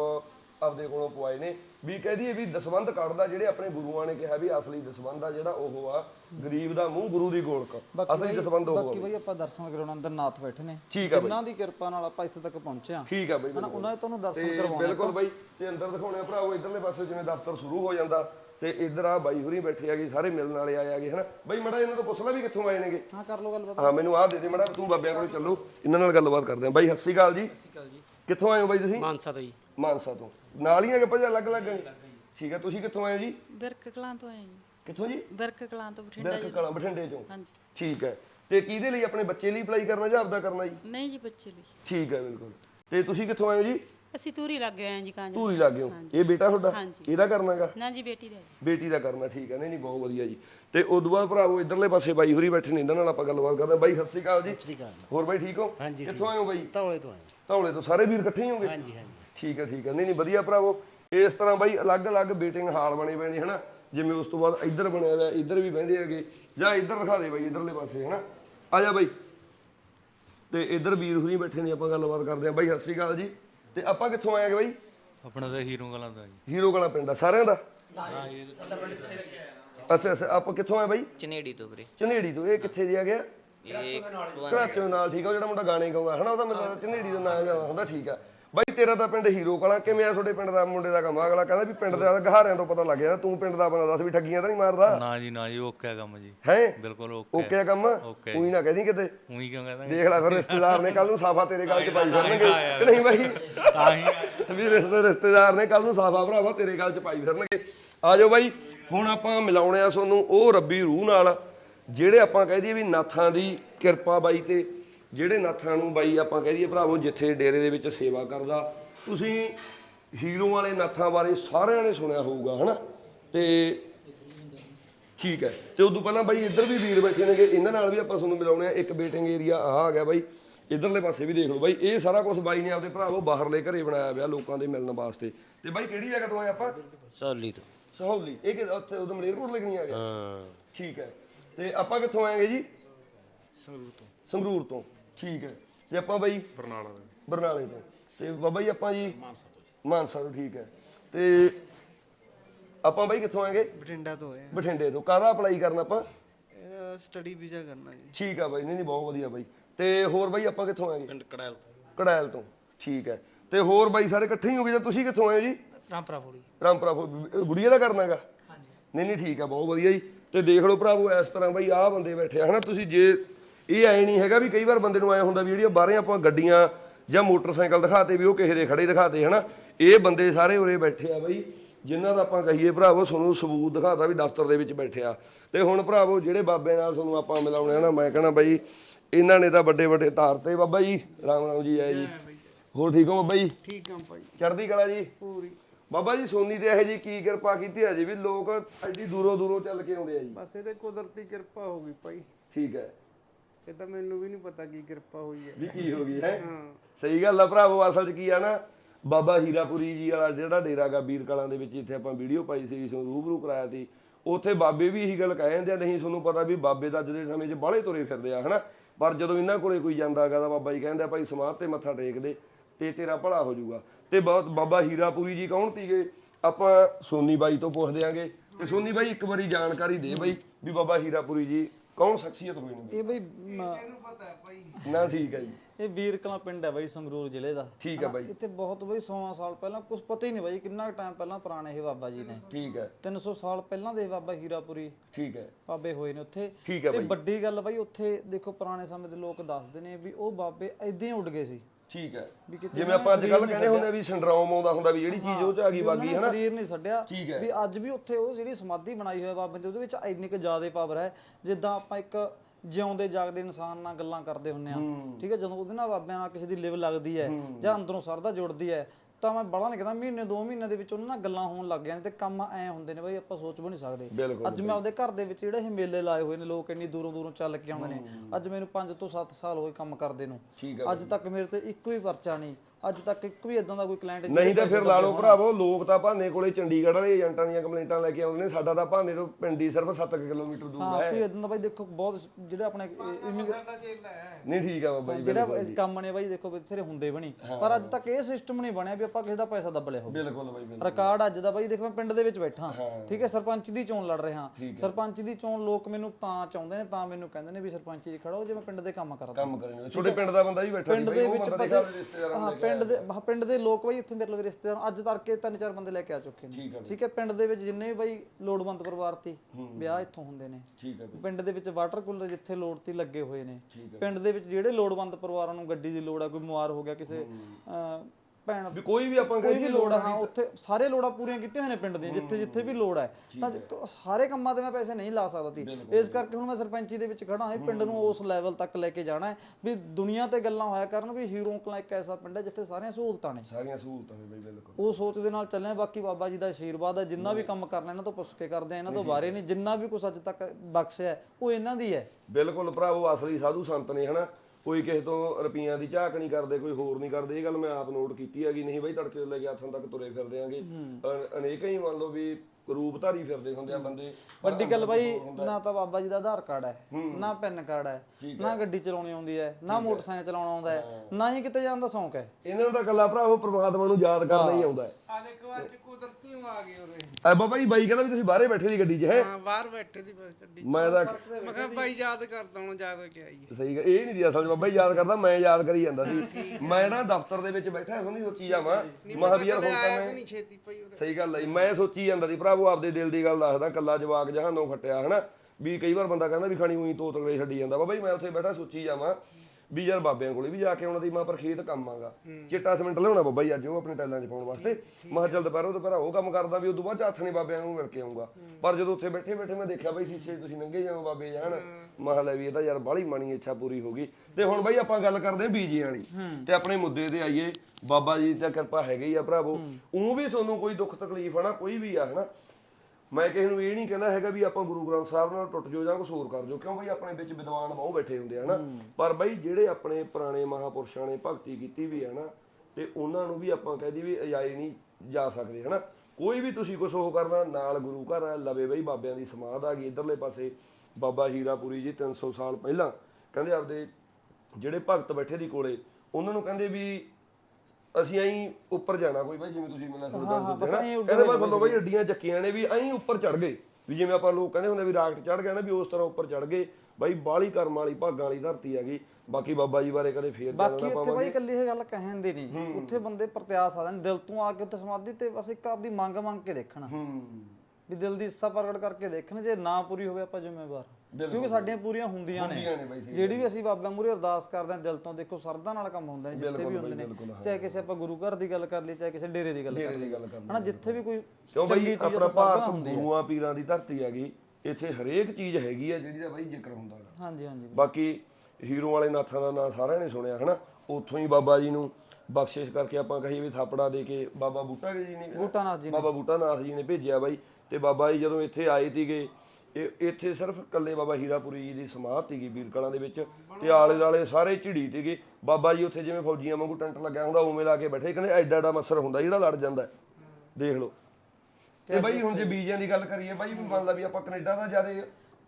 Speaker 2: ਆਪਦੇ ਕੋਲੋਂ ਪਵਾਏ ਨੇ। ਵੀ ਕਹਦੀ ਵੀ ਦਸਵੰਧ ਕੱਢਦਾ ਜਿਹੜੇ ਆਪਣੇ ਗੁਰੂਆਂ ਨੇ ਕਿਹਾ ਵੀ ਅਸਲੀ ਦਸਵੰਧ ਆ ਜਿਹੜਾ ਉਹ ਆ ਗਰੀਬ ਦਾ ਮੂੰਹ ਗੁਰੂ ਦੀ ਗੋਲਕ। ਅਸਲੀ ਦਸਵੰਧ ਉਹ ਆ
Speaker 1: ਬਾਕੀ ਬਾਈ। ਆਪਾਂ ਦਰਸ਼ਨ ਕਰਾਉਣ ਅੰਦਰ ਨਾਥ ਬੈਠੇ ਨੇ। ਜਿਨ੍ਹਾਂ ਦੀ ਕਿਰਪਾ ਨਾਲ ਆਪਾਂ ਇੱਥੇ ਤੱਕ ਪਹੁੰਚੇ ਆ
Speaker 2: ਠੀਕ ਆ ਬਾਈ
Speaker 1: ਹਨਾ ਉਹਨਾਂ ਦੇ ਤੁਹਾਨੂੰ ਦਰਸ਼ਨ ਕਰਵਾਉਣੇ
Speaker 2: ਬਿਲਕੁਲ ਬਾਈ ਤੇ ਅੰਦਰ ਦਿਖਾਉਣੇ ਆ ਭਰਾਵੋ ਇਧਰਲੇ ਪਾਸੇ ਜਿਵੇਂ ਦਫ਼ਤਰ ਸ਼ੁਰੂ ਹੋ ਜਾਂਦਾ ਤੇ ਇਧਰ ਆ ਬਾਈ ਹੁਰੀ ਬੈਠੇ ਆਗੇ ਸਾਰੇ ਮਿਲਣ ਵਾਲੇ ਆਏ ਆਗੇ ਹਨਾ? ਬਾਈ ਮੜਾ ਇਹਨਾਂ ਤੋਂ ਪੁੱਛ ਲੈ ਵੀ ਕਿੱਥੋਂ ਆਏ ਨੇਗੇ।
Speaker 1: ਹਾਂ ਕਰ ਲਓ ਗੱਲਬਾਤ।
Speaker 2: ਹਾਂ ਮੈਨੂੰ ਆਹ ਦੇ ਦੇ ਮੜਾ ਤੂੰ ਬਾਬਿਆਂ ਕੋਲ ਚੱਲੋ ਇਹਨਾਂ ਨਾਲ ਗੱਲਬਾਤ ਕਰਦੇ ਆ ਬਾਈ ਸਤਿ ਸ਼੍ਰੀ ਅਕਾਲ ਜੀ।
Speaker 5: ਸਤਿ ਸ਼੍ਰੀ ਅਕਾਲ ਜੀ।
Speaker 2: ਕਿੱਥੋਂ ਆਏ ਹੋ ਬਾਈ ਤੁਸੀਂ?
Speaker 5: ਮਾਨਸਾ ਤੋਂ ਜੀ।
Speaker 2: ਮਾਨਸਾ ਤੋਂ। ਨਾਲ ਹੀ ਆ ਕਿ ਭਾਜੀ ਅਲੱਗ ਅਲੱਗ ਨੇ ਠੀਕ ਆ ਤੁਸੀਂ ਕਿੱਥੋਂ ਆਏ ਹੋ ਜੀ?
Speaker 6: ਬਿਰਕ ਕਲਾਂ ਤੋਂ ਆਏ ਜੀ।
Speaker 2: ਕਿੱਥੋਂ ਜੀ?
Speaker 6: ਬਿਰਕ ਕਲਾਂ ਤੋਂ ਬਠਿੰਡਾ
Speaker 2: ਬਿਰਕ ਕਲਾਂ ਬਠਿੰਡੇ ਚੋਂ।
Speaker 6: ਹਾਂਜੀ।
Speaker 2: ਠੀਕ ਹੈ। ਤੇ ਕਿਹਦੇ ਲਈ ਆਪਣੇ ਬੱਚੇ ਲਈ ਅਪਲਾਈ ਕਰਨਾ ਜਾਂ ਆਪਦਾ ਕਰਨਾ ਜੀ?
Speaker 6: ਨਹੀਂ ਜੀ ਬੱਚੇ ਲਈ।
Speaker 2: ਠੀਕ ਹੈ ਬਿਲਕੁਲ। ਤੇ ਤੁਸੀਂ ਕਿੱਥੋਂ ਆਏ ਹੋ ਜੀ?
Speaker 4: ਅਸੀਂ ਤੂਰੀ ਲੱਗ ਗਏ ਆਂ ਜੀ ਕਾਂਜ
Speaker 2: ਧੂਰੀ ਲੱਗ ਹੋ? ਇਹ ਬੇਟਾ ਤੁਹਾਡਾ?
Speaker 4: ਹਾਂਜੀ।
Speaker 2: ਇਹਦਾ ਕਰਨਾਗਾ
Speaker 4: ਨਾ ਜੀ ਬੇਟੀ ਦਾ ਜੀ।
Speaker 2: ਬੇਟੀ ਦਾ ਕਰਨਾ ਠੀਕ ਹੈ। ਨਹੀਂ ਨਹੀਂ ਬਹੁਤ ਵਧੀਆ ਜੀ। ਤੇ ਉਦੋਂ ਬਾਅਦ ਭਰਾਵੋ ਇਧਰਲੇ ਪਾਸੇ ਬਾਈ ਹੋਰੀ ਬੈਠੇ ਨੇ ਇਹਨਾਂ ਨਾਲ ਆਪਾਂ ਗੱਲਬਾਤ ਕਰਦੇ ਹਾਂ। ਬਾਈ ਸਤਿ ਸ਼੍ਰੀ ਅਕਾਲ ਜੀ।
Speaker 5: ਸ੍ਰੀ ਅਕਾਲ
Speaker 2: ਹੋਰ ਬਾਈ ਠੀਕ ਹੋ?
Speaker 5: ਹਾਂਜੀ,
Speaker 2: ਕਿੱਥੋਂ ਆਏ ਹੋ ਬਾਈ?
Speaker 5: ਧੌਲੇ ਤੋਂ ਆਏ
Speaker 2: ਧੌਲੇ ਤੋਂ। ਸਾਰੇ ਵੀਰ ਇਕੱਠੇ ਹੀ ਹੋਗੇ?
Speaker 5: ਹਾਂਜੀ ਹਾਂਜੀ।
Speaker 2: ਠੀਕ ਹੈ ਠੀਕ ਹੈ। ਨਹੀਂ ਨਹੀਂ ਵਧੀਆ ਭਰਾਵੋ। ਇਸ ਤਰ੍ਹਾਂ ਬਾਈ ਅਲੱਗ-ਅਲੱਗ ਬੀਟਿੰਗ ਹਾਲ ਬਣੇ ਪਏ ਨੇ ਹਨਾ? ਜਿਵੇਂ ਉਸ ਤੋਂ ਬਾਅਦ ਇੱਧਰ ਬਣਿਆ ਹੋਇਆ ਇੱਧਰ ਵੀ ਬਹਿੰਦੇ ਹੈਗੇ। ਜਾਂ ਇੱਧਰ ਦਿਖਾ ਦੇ ਬਾਈ ਇੱਧਰਲੇ ਪਾਸੇ ਹਨਾ? ਆ ਜਾ ਬਾਈ। ਤੇ ਇੱਧਰ ਵੀਰ ਹੁਰੀ ਬੈਠੇ ਨੇ ਆਪਾਂ ਗੱਲਬਾਤ ਕਰਦੇ ਹਾਂ। ਬਾਈ ਸਤਿ ਸ਼੍ਰੀ ਅਕਾਲ ਜੀ। ਤੇ ਆਪਾਂ ਕਿੱਥੋਂ ਆਏ ਹੈਗੇ ਬਾਈ?
Speaker 3: ਆਪਣਾ ਤਾਂ ਹੀਰੋ ਕਲਾਂ ਦਾ ਜੀ।
Speaker 2: ਹੀਰੋ ਕਲਾ ਪਿੰਡ ਦਾ ਸਾਰਿਆਂ ਦਾ? ਅੱਛਾ ਅੱਛਾ ਆਪਾਂ ਕਿੱਥੋਂ ਆਏ ਬਾਈ?
Speaker 7: ਚਨੇੜੀ ਤੋਂ ਵੀਰੇ।
Speaker 2: ਝਨੇੜੀ ਤੋਂ ਇਹ ਕਿੱਥੇ ਜਿਆ ਗਿਆ?
Speaker 7: ਇਹ
Speaker 2: ਘਰਾਚੋਂ ਨਾਲ ਠੀਕ ਆ ਉਹ ਜਿਹੜਾ ਮੁੰਡਾ ਗਾਣੇ ਗਾਉਂਦਾ ਹਨਾ ਉਹਦਾ ਮੈਨੂੰ ਲੱਗਦਾ ਦਾ ਨਾਮ ਹੁੰਦਾ ਠੀਕ ਆ। ਬਾਈ ਤੇਰਾ ਤਾਂ ਪਿੰਡ ਹੀਰੋ ਕਲਾਂ ਕਿਵੇਂ ਆ ਤੁਹਾਡੇ ਪਿੰਡ ਦਾ ਮੁੰਡੇ ਦਾ ਕੰਮ? ਅਗਲਾ ਕਹਿੰਦਾ ਵੀ ਪਿੰਡ ਦੇ ਗਹਾਰਿਆਂ ਤੋਂ ਪਤਾ ਲੱਗ ਗਿਆ ਤੂੰ ਪਿੰਡ ਦਾ ਬੰਦਾ ਦੱਸ ਵੀ ਠੱਗੀਆਂ ਤਾਂ ਨਹੀਂ ਮਾਰਦਾ?
Speaker 3: ਨਾ ਜੀ ਨਾ ਜੀ ਓਕੇ ਆ ਕੰਮ ਜੀ।
Speaker 2: ਹੈ?
Speaker 3: ਬਿਲਕੁਲ ਓਕੇ
Speaker 2: ਓਕੇ ਆ ਕੰਮ?
Speaker 3: ਓਕੇ।
Speaker 2: ਉਹੀ ਨਾ ਕਹਦੀ ਕਿਤੇ।
Speaker 3: ਉਹੀ ਕਿਉਂ ਕਹਿੰਦਾ?
Speaker 2: ਦੇਖ ਲੈ ਫਿਰ ਰਿਸ਼ਤੇਦਾਰ ਨੇ ਕੱਲ ਨੂੰ ਸਾਫਾ ਤੇਰੇ ਗਲ 'ਚ ਪਾਈ ਫਿਰਨਗੇ। ਕਿ ਨਹੀਂ ਬਾਈ?
Speaker 3: ਤਾਂ ਹੀ
Speaker 2: ਵੀ ਰਿਸ਼ਤੇ ਰਿਸ਼ਤੇਦਾਰ ਨੇ ਕੱਲ ਨੂੰ ਸਾਫਾ ਭਰਾਵਾ ਤੇਰੇ ਗਲ 'ਚ ਪਾਈ ਫਿਰਨਗੇ। ਆ ਜਾਓ ਬਾਈ ਹੁਣ ਆਪਾਂ ਮਿਲਾਉਣੇ ਆ ਤੁਹਾਨੂੰ ਉਹ ਰੱਬੀ ਰੂਹ ਨਾਲ ਜਿਹੜੇ ਆਪਾਂ ਕਹਿ ਦਈਏ ਵੀ ਨਾਥਾਂ ਦੀ ਕਿਰਪਾ ਬਾਈ ਤੇ ਜਿਹੜੇ ਨਾਥਾਂ ਨੂੰ ਬਾਈ ਆਪਾਂ ਕਹਿ ਦਈਏ ਭਰਾਵੋ ਜਿੱਥੇ ਡੇਰੇ ਦੇ ਵਿੱਚ ਸੇਵਾ ਕਰਦਾ ਤੁਸੀਂ ਹੀਰੋ ਵਾਲੇ ਨਾਥਾਂ ਬਾਰੇ ਸਾਰਿਆਂ ਨੇ ਸੁਣਿਆ ਹੋਊਗਾ ਹਨਾ? ਤੇ ਠੀਕ ਹੈ। ਤੇ ਉਦੋਂ ਪਹਿਲਾਂ ਬਾਈ ਇੱਧਰ ਵੀ ਵੀਰ ਬੈਠੇ ਨੇਗੇ ਇਹਨਾਂ ਨਾਲ ਵੀ ਆਪਾਂ ਤੁਹਾਨੂੰ ਮਿਲਾਉਣੇ ਆ ਇੱਕ ਵੇਟਿੰਗ ਏਰੀਆ ਆ ਆ ਗਿਆ ਬਾਈ। ਇਧਰਲੇ ਪਾਸੇ ਵੀ ਦੇਖ ਲਓ ਬਾਈ ਇਹ ਸਾਰਾ ਕੁਝ ਬਾਈ ਨੇ ਆਪਦੇ ਭਰਾਵੋ ਬਾਹਰਲੇ ਘਰੇ ਬਣਾਇਆ ਹੋਇਆ ਲੋਕਾਂ ਦੇ ਮਿਲਣ ਵਾਸਤੇ। ਤੇ ਬਾਈ ਕਿਹੜੀ ਜਗ੍ਹਾ ਤੋਂ ਆਏ ਆਪਾਂ?
Speaker 5: ਸੌਲੀ ਤੋਂ।
Speaker 2: ਸਹੌਲੀ। ਇਹ ਕਿ ਉੱਥੇ ਉਦੋਂ ਮਲੇਰਕੋਟ ਲੱਗਣੀ ਆ? ਗਿਆ
Speaker 5: ਹਾਂ।
Speaker 2: ਠੀਕ ਹੈ। ਤੇ ਆਪਾਂ ਕਿੱਥੋਂ ਆਏਗੇ ਜੀ? ਸੰਗਰੂਰ ਤੋਂ। ਸੰਗਰੂਰ ਤੋਂ। ਠੀਕ ਹੈ। ਤੇ ਆਪਾਂ ਬਾਈ ਬਰਨਾਲਾ ਤੋਂ ਬਰਨਾਲੇ ਤੋਂ। ਤੇ ਬਾਬਾ ਜੀ ਆਪਾਂ ਜੀ ਮਾਨਸਾ ਤੋਂ ਮਾਨਸਾ ਤੋਂ ਠੀਕ ਹੈ। ਤੇ ਆਪਾਂ ਬਾਈ ਕਿੱਥੋਂ ਆਏਗੇ?
Speaker 7: ਬਠਿੰਡਾ ਤੋਂ ਆਏ
Speaker 2: ਬਠਿੰਡੇ ਤੋਂ। ਕਾਹਦਾ ਅਪਲਾਈ ਕਰਨਾ ਆਪਾਂ?
Speaker 7: ਆ ਸਟੱਡੀ ਵੀਜ਼ਾ ਕਰਨਾ ਜੀ।
Speaker 2: ਠੀਕ ਆ ਬਾਈ। ਨਹੀਂ ਨਹੀਂ ਬਹੁਤ ਵਧੀਆ ਬਾਈ। ਤੇ ਹੋਰ ਬਾਈ ਆਪਾਂ ਕਿੱਥੋਂ ਆਏਗੇ?
Speaker 5: ਪਿੰਡ ਕੜੈਲ ਤੋਂ।
Speaker 2: ਕੜੈਲ ਤੋਂ। ਠੀਕ ਹੈ। ਤੇ ਹੋਰ ਬਾਈ ਸਾਰੇ ਇਕੱਠੇ ਹੀ ਹੋ ਗਏ ਜਾਂ ਤੁਸੀਂ ਕਿੱਥੋਂ ਆਏ ਹੋ ਜੀ?
Speaker 7: ਰਾਮਪੁਰਾ ਫੂੜੀ
Speaker 2: ਰਾਮਪੁਰਾ ਫੋ- ਗੁੜੀਆ ਦਾ ਕਰਨਾਗਾ ਹਾਂਜੀ। ਨਹੀਂ ਨਹੀਂ ਠੀਕ ਆ। ਬਹੁਤ ਵਧੀਆ ਜੀ। ਤੇ ਦੇਖ ਲਓ ਭਰਾਵੋ ਇਸ ਤਰ੍ਹਾਂ ਬਾਈ ਆਹ ਬੰਦੇ ਬੈਠੇ ਆ। ਹਨਾ ਤੁਸੀਂ ਜੇ ਇਹ ਐ ਨਹੀਂ ਹੈਗਾ ਵੀ ਕਈ ਵਾਰ ਬੰਦੇ ਨੂੰ ਐ ਹੁੰਦਾ ਵੀ ਜਿਹੜੀਆਂ ਬਾਹਰੇ ਆਪਾਂ ਗੱਡੀਆਂ ਜਾਂ ਮੋਟਰਸਾਈਕਲ ਦਿਖਾਤੇ ਵੀ ਉਹ ਕਿਸੇ ਦੇ ਖੜੇ ਦਿਖਾਤੇ ਹਨਾ? ਇਹ ਬੰਦੇ ਸਾਰੇ ਉਰੇ ਬੈਠੇ ਆ ਬਾਈ ਜਿਨ੍ਹਾਂ ਦਾ ਆਪਾਂ ਕਹੀਏ ਭਰਾਵੋ ਤੁਹਾਨੂੰ ਸਬੂਤ ਦਿਖਾਤਾ ਵੀ ਦਫ਼ਤਰ ਦੇ ਵਿੱਚ ਬੈਠੇ ਆ। ਤੇ ਹੁਣ ਭਰਾਵੋ ਜਿਹੜੇ ਬਾਬੇ ਨਾਲ ਤੁਹਾਨੂੰ ਆਪਾਂ ਮਿਲਾਉਣੇ ਆ ਨਾ ਮੈਂ ਕਹਣਾ ਬਾਈ ਇਹਨਾਂ ਨੇ ਤਾਂ ਵੱਡੇ ਵੱਡੇ ਤਾਰ ਤੇ ਬਾਬਾ ਜੀ ਰਾਮ ਰਾਮ ਜੀ ਆਏ ਜੀ। ਹੋਰ ਠੀਕ ਹੋ ਬਾਬਾ ਜੀ?
Speaker 7: ਠੀਕ ਆ ਭਾਈ
Speaker 2: ਚੜ੍ਹਦੀ ਕਲਾ ਜੀ?
Speaker 7: ਪੂਰੀ।
Speaker 2: ਬਾਬਾ ਜੀ ਸੋਨੀ ਤੇ ਇਹ ਜੀ ਕੀ ਕਿਰਪਾ ਕੀਤੀ ਹੈ ਜੀ ਵੀ ਲੋਕ ਐਡੀ ਦੂਰੋਂ ਦੂਰੋਂ ਚੱਲ ਕੇ ਆਉਂਦੇ ਆ ਜੀ?
Speaker 7: ਬਸ ਇਹਦੇ ਕੁਦਰਤੀ ਕਿਰਪਾ ਹੋ ਗਈ ਭਾਈ
Speaker 2: ਠੀਕ ਹੈ।
Speaker 7: ਇਹ ਤਾਂ ਮੈਨੂੰ ਵੀ ਨਹੀਂ ਪਤਾ ਕੀ ਕਿਰਪਾ ਹੋਈ ਹੈ।
Speaker 2: ਵੀ ਕੀ ਹੋ ਗਈ ਹੈ? ਸਹੀ ਗੱਲ ਆ ਭਰਾਵੋ ਅਸਲ 'ਚ ਕੀ ਆ ਨਾ ਬਾਬਾ ਹੀਰਾਪੁਰੀ ਜੀ ਵਾਲਾ ਜਿਹੜਾ ਡੇਰਾ ਗਾ ਵੀਰ ਕਲਾਂ ਦੇ ਵਿੱਚ ਜਿੱਥੇ ਆਪਾਂ ਵੀਡੀਓ ਪਾਈ ਸੀ ਤੁਹਾਨੂੰ ਰੂਬਰੂ ਕਰਾਇਆ ਸੀ ਉੱਥੇ ਬਾਬੇ ਵੀ ਇਹੀ ਗੱਲ ਕਹਿ ਜਾਂਦੇ ਆ ਨਹੀਂ ਤੁਹਾਨੂੰ ਪਤਾ ਵੀ ਬਾਬੇ ਦੇ ਸਮੇਂ 'ਚ ਬਾਹਲੇ ਤੁਰੇ ਫਿਰਦੇ ਆ ਹਨਾ? ਪਰ ਜਦੋਂ ਇਹਨਾਂ ਕੋਲੇ ਕੋਈ ਜਾਂਦਾ ਗਾ ਤਾਂ ਬਾਬਾ ਜੀ ਕਹਿੰਦਾ ਭਾਈ ਸਮਾਧ ਤੇ ਮੱਥਾ ਟੇਕ ਦੇ ਤੇ ਤੇਰਾ ਭਲਾ ਹੋ ਜਾਊਗਾ। ਤੇ ਬਹੁਤ ਬਾਬਾ ਹੀਰਾਪੁਰੀ ਜੀ ਕੌਣ ਸੀਗੇ? ਆਪਾਂ ਸੋਨੀ ਬਾਈ ਤੋਂ ਪੁੱਛ ਦਿਆਂਗੇ ਤੇ ਸੋਨੀ ਬਾਈ ਇੱਕ ਵਾਰੀ ਜਾਣਕਾਰੀ ਦੇ ਬਾਈ ਵੀ ਬਾਬਾ ਹੀਰਾਪੁਰੀ ਜੀ ਕੌਣ ਸ਼ਖਸੀਅਤ ਹੋਏ ਨੇ
Speaker 1: ਇਹ ਬਈ ਮ-
Speaker 2: ਨਾ ਠੀਕ ਹੈ ਜੀ।
Speaker 1: ਇਹ ਵੀਰ ਕਲਾਂ ਪਿੰਡ ਹੈ ਬਾਈ ਸੰਗਰੂਰ ਜ਼ਿਲ੍ਹੇ ਦਾ।
Speaker 2: ਠੀਕ ਹੈ? ਬਾਈ।
Speaker 1: ਇੱਥੇ ਬਹੁਤ ਬਈ 100 ਸਾਲ ਪਹਿਲਾਂ ਕੁਝ ਪਤਾ ਹੀ ਨਹੀਂ ਬਾਈ ਕਿੰਨਾ ਟਾਈਮ ਪਹਿਲਾਂ ਪੁਰਾਣੇ ਇਹ ਬਾਬਾ ਜੀ ਨੇ।
Speaker 2: ਠੀਕ ਹੈ।
Speaker 1: 300 ਸਾਲ ਪਹਿਲਾਂ ਦੇ ਬਾਬਾ ਹੀਰਾਪੁਰੀ
Speaker 2: ਠੀਕ ਹੈ।
Speaker 1: ਬਾਬੇ ਹੋਏ ਨੇ ਉੱਥੇ।
Speaker 2: ਠੀਕ ਹੈ
Speaker 1: ਤੇ
Speaker 2: ਬਾਈ।
Speaker 1: ਵੱਡੀ ਗੱਲ ਬਾਈ ਉੱਥੇ ਦੇਖੋ ਪੁਰਾਣੇ ਸਮੇਂ ਦੇ ਲੋਕ ਦੱਸਦੇ ਨੇ ਵੀ ਉਹ ਬਾਬੇ ਐਦਾਂ ਹੀ ਉੱਡ ਗਏ ਸੀ।
Speaker 2: ਠੀਕ ਹੈ।
Speaker 1: ਵੀ ਕਿਤੇ
Speaker 2: ਜਿਵੇਂ ਆਪਾਂ ਅੱਜ ਕੱਲ ਕਹਿੰਦੇ ਹੁੰਦੇ ਵੀ ਸਿੰਡਰੋਮ ਆਉਂਦਾ ਹੁੰਦਾ ਵੀ ਜਿਹੜੀ ਚੀਜ਼ ਉਹ ਚ ਆ ਗਈ ਬਾਗੀ
Speaker 1: ਨੇ
Speaker 2: ਹਨਾ?
Speaker 1: ਸਰੀਰ ਨਹੀਂ ਛੱਡਿਆ
Speaker 2: ਹੈ।
Speaker 1: ਵੀ ਅੱਜ ਵੀ ਉੱਥੇ ਉਹ ਜਿਹੜੀ ਸਮਾਧੀ ਬਣਾਈ ਹੋਈ ਹੈ ਬਾਬੇ ਦੀ ਉਹਦੇ ਵਿੱਚ ਇੰਨੀ ਕੁ ਜ਼ਿਆਦਾ ਪਾਵਰ ਹੈ ਜਿੱਦਾਂ ਆਪਾਂ ਇੱਕ ਜਿਉਂਦੇ ਜਾਗਦੇ ਇਨਸਾਨ ਨਾਲ ਗੱਲਾਂ ਕਰਦੇ ਹੁੰਨੇ ਆ। ਠੀਕ ਹੈ ਜਦੋਂ ਉਹਦੇ ਨਾਲ ਬਾਬਿਆਂ ਨਾਲ ਕਿਸੇ ਦੀ ਲਿਵ ਲੱਗਦੀ ਹੈ। ਜਾਂ ਅੰਦਰੋਂ ਸਰਦਾ ਜੁੜਦੀ ਹੈ ਤਾਂ ਮੈਂ ਬੜਾ ਨਹੀਂ ਕਹਿੰਦਾ ਮਹੀਨੇ ਦੋ ਮਹੀਨੇ ਦੇ ਵਿੱਚ ਉਹਨਾਂ ਨਾਲ ਗੱਲਾਂ ਹੋਣ ਲੱਗ ਜਾਂਦੀਆਂ ਤੇ ਕੰਮ ਐ ਹੁੰਦੇ ਨੇ ਬਈ ਆਪਾਂ ਸੋਚ ਵੀ ਨਹੀਂ ਸਕਦੇ। ਅੱਜ ਮੈਂ ਆਪਦੇ ਘਰ ਦੇ ਵਿੱਚ ਜਿਹੜੇ ਇਹ ਮੇਲੇ ਲਾਏ ਹੋਏ ਨੇ ਲੋਕ ਇੰਨੀ ਦੂਰੋਂ ਦੂਰੋਂ ਚੱਲ ਕੇ ਆਉਂਦੇ ਨੇ। ਅੱਜ ਮੈਨੂੰ 5 ਤੋਂ 7 ਸਾਲ ਹੋਏ ਕੰਮ ਕਰਦੇ ਨੂੰ।
Speaker 2: ਹੈ
Speaker 1: ਅੱਜ ਤੱਕ ਮੇਰੇ ਤੇ ਇੱਕ ਵੀ ਪਰਚਾ ਨਹੀਂ। ਅੱਜ ਤੱਕ ਇੱਕ ਵੀ ਇਦਾਂ ਦਾ ਕੋਈ ਕਲਾਇੰਟ
Speaker 2: ਨਹੀਂ ਤਾਂ ਫਿਰ ਲਾ ਲਓ ਭਰਾਵੋ ਲੋਕ ਤਾਂ ਭਾਨੇ ਕੋਲੇ ਚੰਡੀਗੜ੍ਹ ਵਾਲੇ ਏਜੰਟਾਂ ਦੀਆਂ ਕੰਪਲੇਂਟਾਂ ਲੈ ਕੇ ਆਉਂਦੇ ਨੇ ਸਾਡਾ ਤਾਂ ਭਾਨੇ ਤੋਂ ਪਿੰਡ ਹੀ ਸਿਰਫ 7 ਕਿਲੋਮੀਟਰ ਦੂਰ
Speaker 1: ਹਾਂ
Speaker 2: ਹੈ।
Speaker 1: ਕੋਈ ਇਦਾਂ ਦਾ ਬਾਈ ਦੇਖੋ ਬਹੁਤ ਜਿਹੜੇ ਆਪਣੇ
Speaker 2: ਨਹੀਂ ਠੀਕ ਆ ਬਾਬਾ ਜੀ
Speaker 1: ਜਿਹੜਾ ਕੰਮ ਨੇ ਬਾਈ ਦੇਖੋ ਬਥੇਰੇ ਹੁੰਦੇ ਬਣੀ ਪਰ ਅੱਜ ਤੱਕ ਇਹ ਸਿਸਟਮ ਨਹੀਂ ਬਣਿਆ ਵੀ ਆਪਾਂ ਕਿਸੇ ਦਾ ਪੈਸਾ ਦੱਬ ਲਿਆ ਹੋਵੇ।
Speaker 2: ਬਿਲਕੁਲ ਬਾਈ ਬਿਲਕੁਲ।
Speaker 1: ਰਿਕਾਰਡ ਅੱਜ ਦਾ ਬਾਈ ਦੇਖੋ ਮੈਂ ਪਿੰਡ ਦੇ ਵਿੱਚ ਬੈਠਾ। ਠੀਕ ਹੈ ਸਰਪੰਚ ਦੀ ਚੋਣ ਲੜ ਰਿਹਾ। ਸਰਪੰਚ ਦੀ ਚੋਣ ਲੋਕ ਮੈਨੂੰ ਤਾਂ ਚਾਹੁੰਦੇ ਨੇ ਤਾਂ ਮੈਨੂੰ ਕਹਿੰਦੇ ਨੇ ਵੀ ਸਰਪੰਚ ਜੀ ਖੜੋ ਜੇ ਮੈਂ ਪਿੰਡ ਦੇ ਕੰਮ ਕਰਦਾ
Speaker 2: ਕੰਮ ਕਰੇ ਛੋਟੇ ਪਿੰਡ ਦਾ ਬੰਦਾ ਵੀ ਬੈਠਾ
Speaker 1: ਪਿੰਡ ਦੇ ਵਿੱਚ ਪਤਾ
Speaker 2: ਰਿਸ਼ਤੇਦਾਰਾਂ
Speaker 1: ਹਾਂ ਪਿੰਡ ਦੇ ਪਿੰਡ ਦੇ ਲੋਕ ਬਾਈ ਇੱਥੇ ਮੇਰੇ ਲਈ ਰਿਸ਼ਤੇਦਾਰ ਅੱਜ ਤੜਕੇ ਤਿੰਨ ਚਾਰ ਬੰਦੇ ਲੈ ਕੇ ਆ ਚੁੱਕੇ ਨੇ।
Speaker 2: ਠੀਕ ਹੈ
Speaker 1: ਠੀਕ ਹੈ ਪਿੰਡ ਦੇ ਵਿੱਚ ਜਿੰਨੇ ਵੀ ਬਾਈ ਲੋੜਵੰਦ ਪਰਿਵਾਰ ਤੇ ਵਿਆਹ ਇੱਥੋਂ ਹੁੰਦੇ ਨੇ।
Speaker 2: ਠੀਕ ਹੈ
Speaker 1: ਪਿੰਡ ਦੇ ਵਿੱਚ ਵਾਟਰ ਕੂਲਰ ਜਿੱਥੇ ਲੋੜ ਤੀ ਲੱਗੇ ਹੋਏ ਨੇ। ਪਿੰਡ ਦੇ ਵਿੱਚ ਜਿਹੜੇ ਲੋੜਵੰਦ ਪਰਿਵਾਰਾਂ ਨੂੰ ਗੱਡੀ ਦੀ ਲੋੜ ਆ ਕੋਈ ਬਿਮਾਰ ਹੋ ਗਿਆ ਕਿਸੇ ਭੈਣ
Speaker 2: ਵੀ ਕੋਈ ਵੀ ਆਪਾਂ
Speaker 1: ਕੋਈ ਵੀ ਲੋੜ ਹਾਂ ਉੱਥੇ ਸਾਰੇ ਲੋੜਾਂ ਪੂਰੀਆਂ ਕੀਤੀਆਂ ਹੋਏ ਨੇ ਪਿੰਡ ਦੀਆਂ ਜਿੱਥੇ ਜਿੱਥੇ ਵੀ ਲੋੜ ਹੈ। ਤਾਂ ਕ- ਸਾਰੇ ਕੰਮਾਂ ਤੇ ਮੈਂ ਪੈਸੇ ਨਹੀਂ ਲਾ ਸਕਦਾ ਸੀ। ਇਸ ਕਰਕੇ ਹੁਣ ਮੈਂ ਸਰਪੰਚੀ ਦੇ ਵਿੱਚ ਖੜਾ ਹਾਂ ਪਿੰਡ ਨੂੰ ਉਸ ਲੈਵਲ ਤੱਕ ਲੈ ਕੇ ਜਾਣਾ ਹੈ ਵੀ ਦੁਨੀਆ ਤੇ ਗੱਲਾਂ ਹੋਇਆ ਕਰਨ ਵੀ ਹੀਰੋ ਕਲਾ ਇੱਕ ਐਸਾ ਪਿੰਡ ਹੈ ਜਿੱਥੇ ਸਾਰੀਆਂ ਸਹੂਲਤਾਂ ਨੇ।
Speaker 2: ਸਾਰੀਆਂ ਸਹੂਲਤਾਂ ਨੇ ਬਾਈ ਬਿਲਕੁਲ।
Speaker 1: ਉਹ ਸੋਚ ਦੇ ਨਾਲ ਚੱਲੇ ਹਾਂ। ਬਾਕੀ ਬਾਬਾ ਜੀ ਦਾ ਆਸ਼ੀਰਵਾਦ ਹੈ ਜਿੰਨਾ ਵੀ ਕੰਮ ਕਰਨਾ ਇਹਨਾਂ ਤੋਂ ਪੁੱਛ ਕੇ ਕਰਦੇ ਆ ਇਹਨਾਂ ਤੋਂ ਬਾਰੇ ਨਹੀਂ ਜਿੰਨਾ ਵੀ ਕੁਝ ਅੱਜ ਤੱਕ ਬਖਸ਼ਿਆ ਹੈ, ਉਹ ਇਹਨਾਂ ਦੀ ਹੈ।
Speaker 2: ਬਿਲਕੁਲ ਭਰਾਵੋ ਅਸਲੀ ਸਾਧੂ ਸੰਤ ਨੇ ਹਨਾ? ਕੋਈ ਕਿਸੇ ਤੋਂ ਰੁਪਈਆਂ ਦੀ ਝਾਕ ਨਹੀਂ ਕਰਦੇ ਕੋਈ ਹੋਰ ਨਹੀਂ ਕਰਦੇ ਇਹ ਗੱਲ ਮੈਂ ਆਪ ਨੋਟ ਕੀਤੀ ਹੈਗੀ ਨਹੀਂ ਬਈ ਤੜਕੇ ਤੋਂ ਲੈ ਕੇ ਹੱਥਾਂ ਤੱਕ ਤੁਰੇ ਫਿਰਦੇ ਆਂਗੇ। ਅਨੇਕਾਂ ਹੀ ਮੰਨ ਲਓ ਵੀ ਰੂਪਧਾਰੀ ਫਿਰਦੇ ਹੁੰਦੇ ਆ ਬੰਦੇ।
Speaker 1: ਵੱਡੀ ਗੱਲ ਬਾਈ। ਨਾ ਤਾਂ ਬਾਬਾ ਜੀ ਦਾ ਆਧਾਰ ਕਾਰਡ ਹੈ ਨਾ ਪੈਨ ਕਾਰਡ ਹੈ ਨਾ ਗੱਡੀ ਚਲਾਉਣੀ ਆਉਂਦੀ ਹੈ ਨਾ ਮੋਟਰਸਾਈਕਲ ਚਲਾਉਣਾ ਆਉਂਦਾ ਹੈ ਨਾ ਹੀ ਕਿਤੇ ਜਾਣ ਦਾ ਸ਼ੌਂਕ ਹੈ।
Speaker 2: ਇਹਨਾਂ ਨੂੰ ਤਾਂ ਕੱਲਾ ਭਰਾਵੋ ਪ੍ਰਮਾਤਮਾ ਨੂੰ ਯਾਦ ਕਰਨਾ ਹੀ। ਆਉਂਦਾ ਹੈ।
Speaker 7: ਆ ਦੇਖੋ ਅੱਜ ਕੁਦਰਤੀ ਆ ਗਏ ਉਰੇ।
Speaker 2: ਐ ਬਾਬਾ ਜੀ ਬਾਈ ਕਹਿੰਦਾ ਵੀ ਤੁਸੀਂ ਬਾਹਰੇ ਬੈਠੇ ਸੀ ਗੱਡੀ 'ਚ ਹੈ?
Speaker 7: ਹਾਂ ਬਾਹਰ ਬੈਠੇ ਦੀ ਬਸ ਗੱਡੀ
Speaker 2: ਮੈਂ ਤਾਂ
Speaker 7: ਮੈਂ ਕਿਹਾ ਭਾਈ ਯਾਦ ਕਰਦਾ ਹੁਣ ਯਾਦ ਕੇ ਆਈਏ
Speaker 2: ਸਹੀ ਗੱਲ ਇਹ ਨਹੀਂ ਦੀ ਅਸਲ 'ਚ ਬਾਬਾ ਜੀ ਯਾਦ ਕਰਦਾ ਮੈਂ ਯਾਦ ਕਰੀ ਜਾਂਦਾ ਸੀ। ਮੈਂ ਨਾ ਦਫ਼ਤਰ ਦੇ ਵਿੱਚ ਬੈਠਾ ਸੋਚੀ ਜਾਵਾਂ। ਵੀ ਯਾਰ
Speaker 7: ਕਦੇ ਆਇਆ
Speaker 2: ਮੈਂ
Speaker 7: ਨਹੀਂ ਛੇਤੀ ਭਾਈ ਉਰੇ।
Speaker 2: ਸਹੀ ਗੱਲ ਹੈ ਜੀ। ਮੈਂ ਸੋਚੀ ਜਾਂਦਾ ਸੀ ਭਰਾਵੋ ਆਪਦੇ ਦਿਲ ਦੀ ਗੱਲ ਦੱਸਦਾ ਕੱਲਾ ਜਵਾਕ ਜਹਾਨੋਂ ਖੱਟਿਆ ਹਨਾ? ਵੀ ਕਈ ਵਾਰ ਬੰਦਾ ਕਹਿੰਦਾ ਵੀ ਖਾਣੀ ਉਹੀ ਤੋਤਲੇ ਛੱਡੀ ਜਾਂਦਾ। ਬਾਬਾ ਜੀ ਮੈਂ ਉੱਥੇ ਬੈਠਾ ਸੋਚੀ ਜਾਵਾਂ। ਵੀ ਯਾਰ ਬਾਬਿਆਂ ਕੋਲੇ ਵੀ ਜਾ ਕੇ ਆਉਣਾ ਦੀ ਮੈਂ ਪਰ ਖੇਤ ਕੰਮ ਆਗਾ। ਚਿੱਟਾ ਸਿਮੈਂਟ ਲਿਆਉਣਾ ਬਾਬਾ ਜੀ ਅੱਜ ਉਹ ਆਪਣੇ ਟੈਲਾਂ 'ਚ ਪਾਉਣ ਵਾਸਤੇ। ਮੈਂ ਚੱਲ ਦੁਪਹਿਰੋਂ ਦੁਪਹਿਰਾ ਉਹ ਕੰਮ ਕਰਦਾ ਵੀ ਉਦੋਂ ਬਾਅਦ ਹੱਥ ਨੇ ਬਾਬਿਆਂ ਨੂੰ ਮਿਲ ਕੇ ਆਉਂਗਾ ਪਰ ਜਦੋਂ ਉੱਥੇ ਬੈਠੇ ਬੈਠੇ ਮੈਂ ਦੇਖਿਆ ਬਈ ਸ਼ੀਸ਼ੇ 'ਚ ਤੁਸੀਂ ਨੰਗੇ ਜਾਓ ਬਾਬੇ ਜਾਣ ਮੈਂ ਲੈ ਵੀ ਇਹ ਤਾਂ ਯਾਰ ਬਾਹਲੀ ਮਾਣੀ ਇੱਛਾ ਪੂਰੀ ਹੋ ਗਈ। ਤੇ ਹੁਣ ਬਾਈ ਆਪਾਂ ਗੱਲ ਕਰਦੇ ਬੀਜੇ ਵਾਲੀ। ਤੇ ਆਪਣੇ ਮੁੱਦੇ ਤੇ ਆਈਏ। ਬਾਬਾ ਜੀ ਦੀ ਕਿਰਪਾ ਹੈਗੀ ਆ ਭਰਾਵੋ। ਉਹ ਵੀ ਤੁਹਾਨੂੰ ਕੋਈ ਦੁੱਖ ਤਕਲੀਫ ਹਨਾ ਕੋਈ ਵੀ ਆ ਹਨਾ? ਮੈਂ ਕਿਸੇ ਨੂੰ ਇਹ ਨਹੀਂ ਕਹਿੰਦਾ ਹੈਗਾ ਵੀ ਆਪਾਂ ਗੁਰੂ ਗ੍ਰੰਥ ਸਾਹਿਬ ਨਾਲ ਟੁੱਟ ਜਾਓ ਜਾਂ ਕੁਝ ਹੋਰ ਕਰ ਜਾਓ ਕਿਉਂ ਬਈ ਆਪਣੇ ਵਿੱਚ ਵਿਦਵਾਨ ਬਹੁਤ ਬੈਠੇ ਹੁੰਦੇ ਆ ਹਨਾ। ਪਰ ਬਈ ਜਿਹੜੇ ਆਪਣੇ ਪੁਰਾਣੇ ਮਹਾਪੁਰਸ਼ਾਂ ਨੇ ਭਗਤੀ ਕੀਤੀ ਵੀ ਹੈ ਨਾ ਤੇ ਉਹਨਾਂ ਨੂੰ ਵੀ ਆਪਾਂ ਕਹਦੀ ਵੀ ਅਜਾਈ ਨਹੀਂ ਜਾ ਸਕਦੇ ਹਨਾ। ਕੋਈ ਵੀ ਤੁਸੀਂ ਕੁਝ ਉਹ ਕਰਨਾ ਨਾਲ ਗੁਰੂ ਘਰ ਆ ਲਵੇ ਬਈ ਬਾਬਿਆਂ ਦੀ ਸਮਾਧ ਆ ਗਈ ਇਧਰਲੇ ਪਾਸੇ ਬਾਬਾ ਹੀਰਾਪੁਰੀ ਜੀ 300 ਸਾਲ ਪਹਿਲਾਂ। ਕਹਿੰਦੇ ਆਪਦੇ ਜਿਹੜੇ ਭਗਤ ਬੈਠੇ ਦੀ ਕੋਲੇ ਉਹਨਾਂ ਨੂੰ ਕਹਿੰਦੇ ਵੀ ਅਸੀਂ ਐਂ ਉੱਪਰ ਜਾਣਾ ਕੋਈ ਬਾਈ ਜਿਵੇਂ ਤੁਸੀਂ ਮੈਨੂੰ ਦਿੱਤੇ
Speaker 1: ਬਸ ਐਂ ਉੱਡਦੇ
Speaker 2: ਇਹਦੇ ਬਾਅਦ ਤੁਹਾਨੂੰ ਬਾਈ ਅੱਡੀਆਂ ਚੱਕੀਆਂ ਨੇ ਵੀ ਐਂ ਉੱਪਰ ਚੜ ਗਏ। ਵੀ ਜਿਵੇਂ ਆਪਾਂ ਲੋਕ ਕਹਿੰਦੇ ਹੁੰਦੇ ਵੀ ਰਾਕਟ ਚੜ ਗਿਆ ਨਾ ਵੀ ਉਸ ਤਰ੍ਹਾਂ ਉੱਪਰ ਚੜ ਗਏ। ਬਾਈ ਬਾਲੀ ਕਰਮ ਵਾਲੀ ਭਾਗਾਂ ਵਾਲੀ ਧਰਤੀ ਹੈਗੀ। ਬਾਕੀ ਬਾਬਾ ਜੀ ਬਾਰੇ ਕਦੇ ਫੇਰ
Speaker 1: ਬਾਕੀ
Speaker 2: ਜਾਣਨਾ
Speaker 1: ਉੱਥੇ ਬਾਈ ਇਕੱਲੀ ਇਹ ਗੱਲ ਕਹਿਣ ਦੀ ਨਹੀਂ ਉੱਥੇ ਬੰਦੇ ਪ੍ਰਤਿਆਸ ਆ ਨੇ ਦਿਲ ਤੋਂ ਆ ਕੇ ਉੱਥੇ ਸਮਾਧੀ ਤੇ ਬਸ ਇੱਕ ਆਪਦੀ ਮੰਗ ਮੰਗ ਕੇ ਦੇਖਣ। ਵੀ ਦਿਲ ਦੀ ਇੱਛਾ ਪ੍ਰਗਟ ਕਰਕੇ ਦੇਖਣ ਜੇ ਨਾ ਪੂਰੀ ਹੋਵੇ ਆਪਾਂ ਜ਼ਿੰਮੇਵਾਰ। ਕਿਉਂਕਿ ਸਾਡੀਆਂ ਪੂਰੀਆਂ ਹੁੰਦੀਆਂ ਨੇ।
Speaker 2: ਹੁੰਦੀਆਂ ਨੇ ਬਾਈ ਸਹੀ
Speaker 1: ਜਿਹੜੀ ਵੀ ਅਸੀਂ ਬਾਬਾ ਮੂਰੇ ਅਰਦਾਸ ਕਰਦੇ ਹਾਂ ਦਿਲ ਤੋਂ ਦੇਖੋ ਸਰਦਾ ਨਾਲ ਕੰਮ ਹੁੰਦੇ ਨੇ ਜਿੱਥੇ ਵੀ ਹੁੰਦੇ ਨੇ। ਚਾਹੇ ਕਿਸੇ ਆਪਾਂ ਗੁਰੂ ਘਰ ਦੀ ਗੱਲ ਕਰ ਲਈ ਚਾਹੇ ਕਿਸੇ ਡੇਰੇ ਦੀ ਗੱਲ ਕਰ ਲਈ ਹਨਾ ਜਿੱਥੇ ਵੀ ਕੋਈ
Speaker 2: ਕਿਉਂ
Speaker 1: ਚੰਗੀ
Speaker 2: ਬਾਈ
Speaker 1: ਚੀਜ਼
Speaker 2: ਆਪਣਾ ਭਾਰਤ
Speaker 1: ਹੁੰਦੀ ਹੈ।
Speaker 2: ਗੁਰੂਆਂ ਪੀਰਾਂ ਦੀ ਧਰਤੀ ਹੈਗੀ ਇੱਥੇ ਹਰੇਕ ਚੀਜ਼ ਹੈਗੀ ਆ ਜਿਹੜੀ ਦਾ ਬਾਈ ਜ਼ਿਕਰ ਹੁੰਦਾ ਹੈਗਾ।
Speaker 1: ਹਾਂਜੀ ਹਾਂਜੀ।
Speaker 2: ਬਾਕੀ ਹੀਰੋ ਵਾਲੇ ਨਾਥਾਂ ਦਾ ਨਾਂ ਸਾਰਿਆਂ ਨੇ ਸੁਣਿਆ ਹਨਾ? ਉੱਥੋਂ ਹੀ ਬਾਬਾ ਜੀ ਨੂੰ ਬਖਸ਼ਿਸ਼ ਕਰਕੇ ਆਪਾਂ ਕਹੀਏ ਵੀ ਥਾਪੜਾ ਦੇ ਕੇ ਬਾਬਾ ਬੂਟਾ ਜੀ ਨੇ
Speaker 1: ਬੂਟਾ ਨਾਥ ਜੀ ਨੇ।
Speaker 2: ਬਾਬਾ ਬੂਟਾ ਨਾਥ ਜੀ ਨੇ ਭੇਜਿਆ ਬਾਈ। ਤੇ ਬਾਬਾ ਜੀ ਜਦੋਂ ਇੱਥੇ ਆਏ ਸੀਗੇ ਇਹ ਇੱਥੇ ਸਿਰਫ ਇਕੱਲੇ ਬਾਬਾ ਹੀਰਾਪੁਰੀ ਜੀ ਦੀ ਸਮਾਧ ਸੀਗੀ ਵੀਰ ਕਲਾਂ ਦੇ ਵਿੱਚ ਤੇ ਆਲੇ ਦਾਲੇ ਸਾਰੇ ਝਿੜੀ ਸੀਗੇ। ਬਾਬਾ ਜੀ ਉੱਥੇ ਜਿਵੇਂ ਫੌਜੀਆਂ ਵਾਂਗੂ ਟੈਂਟ ਲੱਗਿਆ ਹੁੰਦਾ ਉਵੇਂ ਲਾ ਕੇ ਬੈਠੇ। ਕਹਿੰਦੇ ਐਡਾ ਐਡਾ ਮੱਸਰ ਹੁੰਦਾ ਜਿਹੜਾ ਲੜ ਜਾਂਦਾ। ਦੇਖ ਲਓ। ਤੇ ਬਾਈ ਹੁਣ ਜੇ ਬੀਜਾਂ ਦੀ ਗੱਲ ਕਰੀਏ ਬਾਈ ਵੀ ਮੰਨ ਲਾ ਵੀ ਆਪਾਂ ਕੈਨੇਡਾ ਦਾ ਜਿਆਦੇ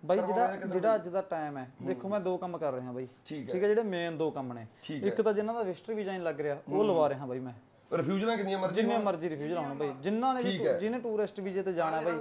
Speaker 1: ਬਾਈ ਜਿਹੜਾ ਜਿਹੜਾ ਅੱਜ ਦਾ ਟਾਈਮ ਹੈ। ਦੇਖੋ ਮੈਂ ਦੋ ਕੰਮ ਕਰ ਰਿਹਾ ਬਾਈ।
Speaker 2: ਠੀਕ
Speaker 1: ਹੈ। ਜਿਹੜੇ ਮੇਨ ਦੋ ਕੰਮ ਨੇ। ਇੱਕ ਤਾਂ ਜਿਨ੍ਹਾਂ ਦਾ ਵਿਜ਼ਟਰ ਵੀਜ਼ਾ ਨਹੀਂ ਲੱਗ ਰਿਹਾ ਉਹ ਲਵਾ ਰਿਹਾ ਬਾਈ ਮੈਂ।
Speaker 2: ਰਿਫਿਊਜ਼ਲਾਂ ਕਿੰਨੀਆਂ ਮਰਜ਼ੀ
Speaker 1: ਜਿੰਨੇ ਮਰਜ਼ੀ ਰਿਫਿਊਜ਼ ਲਾਉਣ ਬਾਈ। ਜਿਨ੍ਹਾਂ ਨੇ ਵੀ ਜਿਹਨੇ ਟੂਰਿਸਟ ਵੀਜ਼ੇ ਤੇ ਜਾਣਾ ਬਾਈ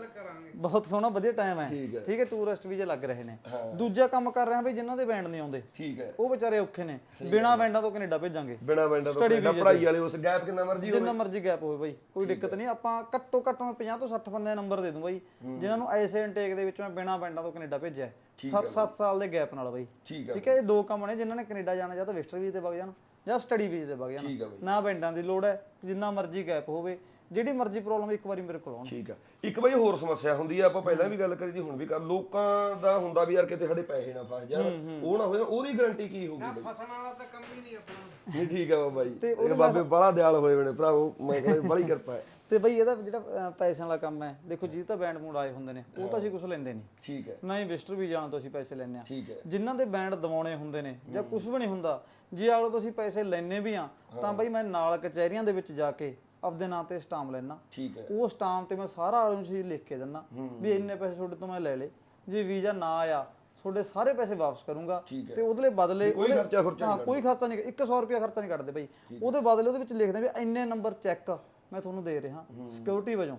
Speaker 1: ਬਹੁਤ ਸੋਹਣਾ ਵਧੀਆ ਟਾਈਮ ਹੈ।
Speaker 2: ਠੀਕ ਹੈ।
Speaker 1: ਟੂਰਿਸਟ ਵੀਜ਼ੇ ਲੱਗ ਰਹੇ ਨੇ। ਦੂਜਾ ਕੰਮ ਕਰ ਰਿਹਾ ਬਾਈ ਜਿਨ੍ਹਾਂ ਦੇ ਬੈਂਡ ਨਹੀਂ ਆਉਂਦੇ।
Speaker 2: ਠੀਕ ਹੈ।
Speaker 1: ਉਹ ਵਿਚਾਰੇ ਔਖੇ ਨੇ। ਬਿਨਾ ਬੈਂਡਾਂ ਤੋਂ ਕੈਨੇਡਾ ਭੇਜਾਂਗੇ।
Speaker 2: ਬਿਨਾ ਬੈਂਡਾ ਤੋਂ ਕੈਨੇਡਾ ਪੜ੍ਹਾਈ ਵਾਲੇ ਉਸ ਗੈਪ ਕਿੰਨਾ ਮਰਜ਼ੀ ਹੋਵੇ।
Speaker 1: ਜਿੰਨਾ ਮਰਜ਼ੀ ਗੈਪ ਹੋਵੇ ਬਾਈ ਕੋਈ ਦਿੱਕਤ ਨਹੀਂ। ਆਪਾਂ ਘੱਟੋ ਘੱਟ ਮੈਂ 50 ਤੋਂ 60 ਬੰਦੇ ਦਾ ਨੰਬਰ ਦੇ ਦੂੰ ਬਾਈ ਜਿਨ੍ਹਾਂ ਨੂੰ ਐਸੇ ਇਨਟੇਕ ਦੇ ਵਿੱਚ ਮੈਂ ਬਿਨਾ ਬੈਂਡਾਂ ਤੋਂ ਕੈਨੇਡਾ ਭੇਜਿਆ 7-7 ਸਾਲ ਦੇ ਗੈਪ ਨਾਲ ਬਾਈ।
Speaker 2: ਠੀਕ ਹੈ।
Speaker 1: ਠੀਕ ਹੈ ਇਹ ਦੋ ਕੰਮ ਨੇ ਜਿਨ੍ਹਾਂ ਨੇ ਕੈਨੇਡਾ ਜਾਣਾ ਜਾਂ ਤਾਂ ਵਿਜ਼ਟਰ ਵੀਜ਼ੇ ਤੇ ਵਗ ਜਾਣ। ਜਾਂ ਸਟੱਡੀ ਵੀਜ਼ੇ ਤੇ ਵਗ
Speaker 2: ਠੀਕ
Speaker 1: ਜਾਣ ਨਾ ਬੈਂਡਾਂ ਦੀ ਲੋੜ ਹੈ ਜਿੰਨਾ ਮਰਜ਼ੀ ਗੈਪ ਹੋਵੇ ਜਿਹੜੀ ਮਰਜ਼ੀ ਪ੍ਰੋਬਲਮ ਇੱਕ ਵਾਰੀ ਮੇਰੇ ਕੋਲ ਆਉਣ।
Speaker 2: ਠੀਕ ਆ। ਇੱਕ ਬਈ ਹੋਰ ਸਮੱਸਿਆ ਹੁੰਦੀ ਆ ਆਪਾਂ ਪਹਿਲਾਂ ਵੀ ਗੱਲ ਕਰੀ ਦੀ ਹੁਣ ਵੀ ਕਰ। ਲੋਕਾਂ ਦਾ ਹੁੰਦਾ ਵੀ ਯਾਰ ਕਿਤੇ ਸਾਡੇ ਪੈਸੇ ਨਾ ਫਸ ਜਾਣ ਉਹ ਨਾ ਹੋ ਜਾਣ ਉਹਦੀ ਗਾਰੰਟੀ ਕੀ ਹੋਊਗੀ ਬਈ?
Speaker 7: ਫਸਣ ਵਾਲਾ ਤਾਂ ਕੰਮ ਹੀ ਨਹੀਂ ਆਪਣਾ।
Speaker 2: ਨਹੀਂ ਠੀਕ ਆ ਬਾਬਾ ਜੀ। ਇਹ ਬਾਬੇ ਬੜਾ ਦਿਆਲ ਹੋਏ ਬਣੇ ਭਰਾਵੋ ਮੈਂ ਕਹਿੰਦਾ ਬੜੀ ਕਿਰਪਾ ਹੈ।
Speaker 1: ਤੇ ਬਈ ਇਹਦਾ ਜਿਹੜਾ ਪੈਸਿਆਂ ਵਾਲਾ ਕੰਮ ਹੈ ਦੇਖੋ ਜੀ ਤਾਂ ਬੈਂਡ ਮੂਡ ਆਏ ਹੁੰਦੇ ਨੇ ਉਹ ਤਾਂ ਅਸੀਂ ਕੁਝ ਲੈਂਦੇ ਨਹੀਂ।
Speaker 2: ਠੀਕ ਹੈ।
Speaker 1: ਨਾ ਹੀ ਵਿਜ਼ਟਰ ਵੀ ਜਾਣ ਤੋਂ ਅਸੀਂ ਪੈਸੇ ਲੈਂਦੇ ਆ
Speaker 2: ਠੀਕ ਹੈ।
Speaker 1: ਜਿਨ੍ਹਾਂ ਦੇ ਬੈਂਡ ਦਿਵਾਉਣੇ ਹੁੰਦੇ ਨੇ ਜਾਂ ਕੁਝ ਵੀ ਨਹੀਂ ਹੁੰਦਾ ਜੇ ਅਗਲੇ ਤੋਂ ਅਸੀਂ ਪੈਸੇ ਲੈਣੇ ਵੀ ਆ ਤਾਂ ਬਈ ਮੈਂ ਨਾਲ ਕਚਹਿਰੀਆਂ ਦੇ ਵਿੱਚ ਜਾ ਕੇ ਆਪਦੇ ਨਾਂ ਤੇ ਸਟਾਮ ਲੈਣਾ
Speaker 2: ਠੀਕ ਹੈ।
Speaker 1: ਉਹ ਸਟਾਮ ਤੇ ਮੈਂ ਸਾਰਾ ਆਲੇ ਨੂੰ ਚੀਜ਼ ਲਿਖ ਕੇ ਦਿੰਦਾ ਵੀ ਇੰਨੇ ਪੈਸੇ ਤੁਹਾਡੇ ਤੋਂ ਮੈਂ ਲੈ ਲੇ ਜੇ ਵੀਜ਼ਾ ਨਾ ਆਇਆ ਤੁਹਾਡੇ ਸਾਰੇ ਪੈਸੇ ਵਾਪਸ ਕਰੂੰਗਾ। ਤੇ ਉਹਦੇ ਬਦਲੇ
Speaker 2: ਕੋਈ ਖਰਚਾ ਖੁਰਚਾ
Speaker 1: ਹਾਂ ਕੋਈ ਖਰਚਾ ਨਹੀਂ 100 ਰੁਪਿਆ ਖਰਚਾ ਨਹੀਂ ਕੱਢਦੇ ਬਈ। ਉਹਦੇ ਬਦਲੇ ਉਹਦੇ ਵਿੱਚ ਲਿਖਦੇ ਵੀ ਇੰਨੇ ਨੰਬਰ ਚੈੱਕ ਮੈਂ ਤੁਹਾਨੂੰ ਦੇ ਰਿਹਾ ਸਿਕਿਉਰਿਟੀ ਵਜੋਂ।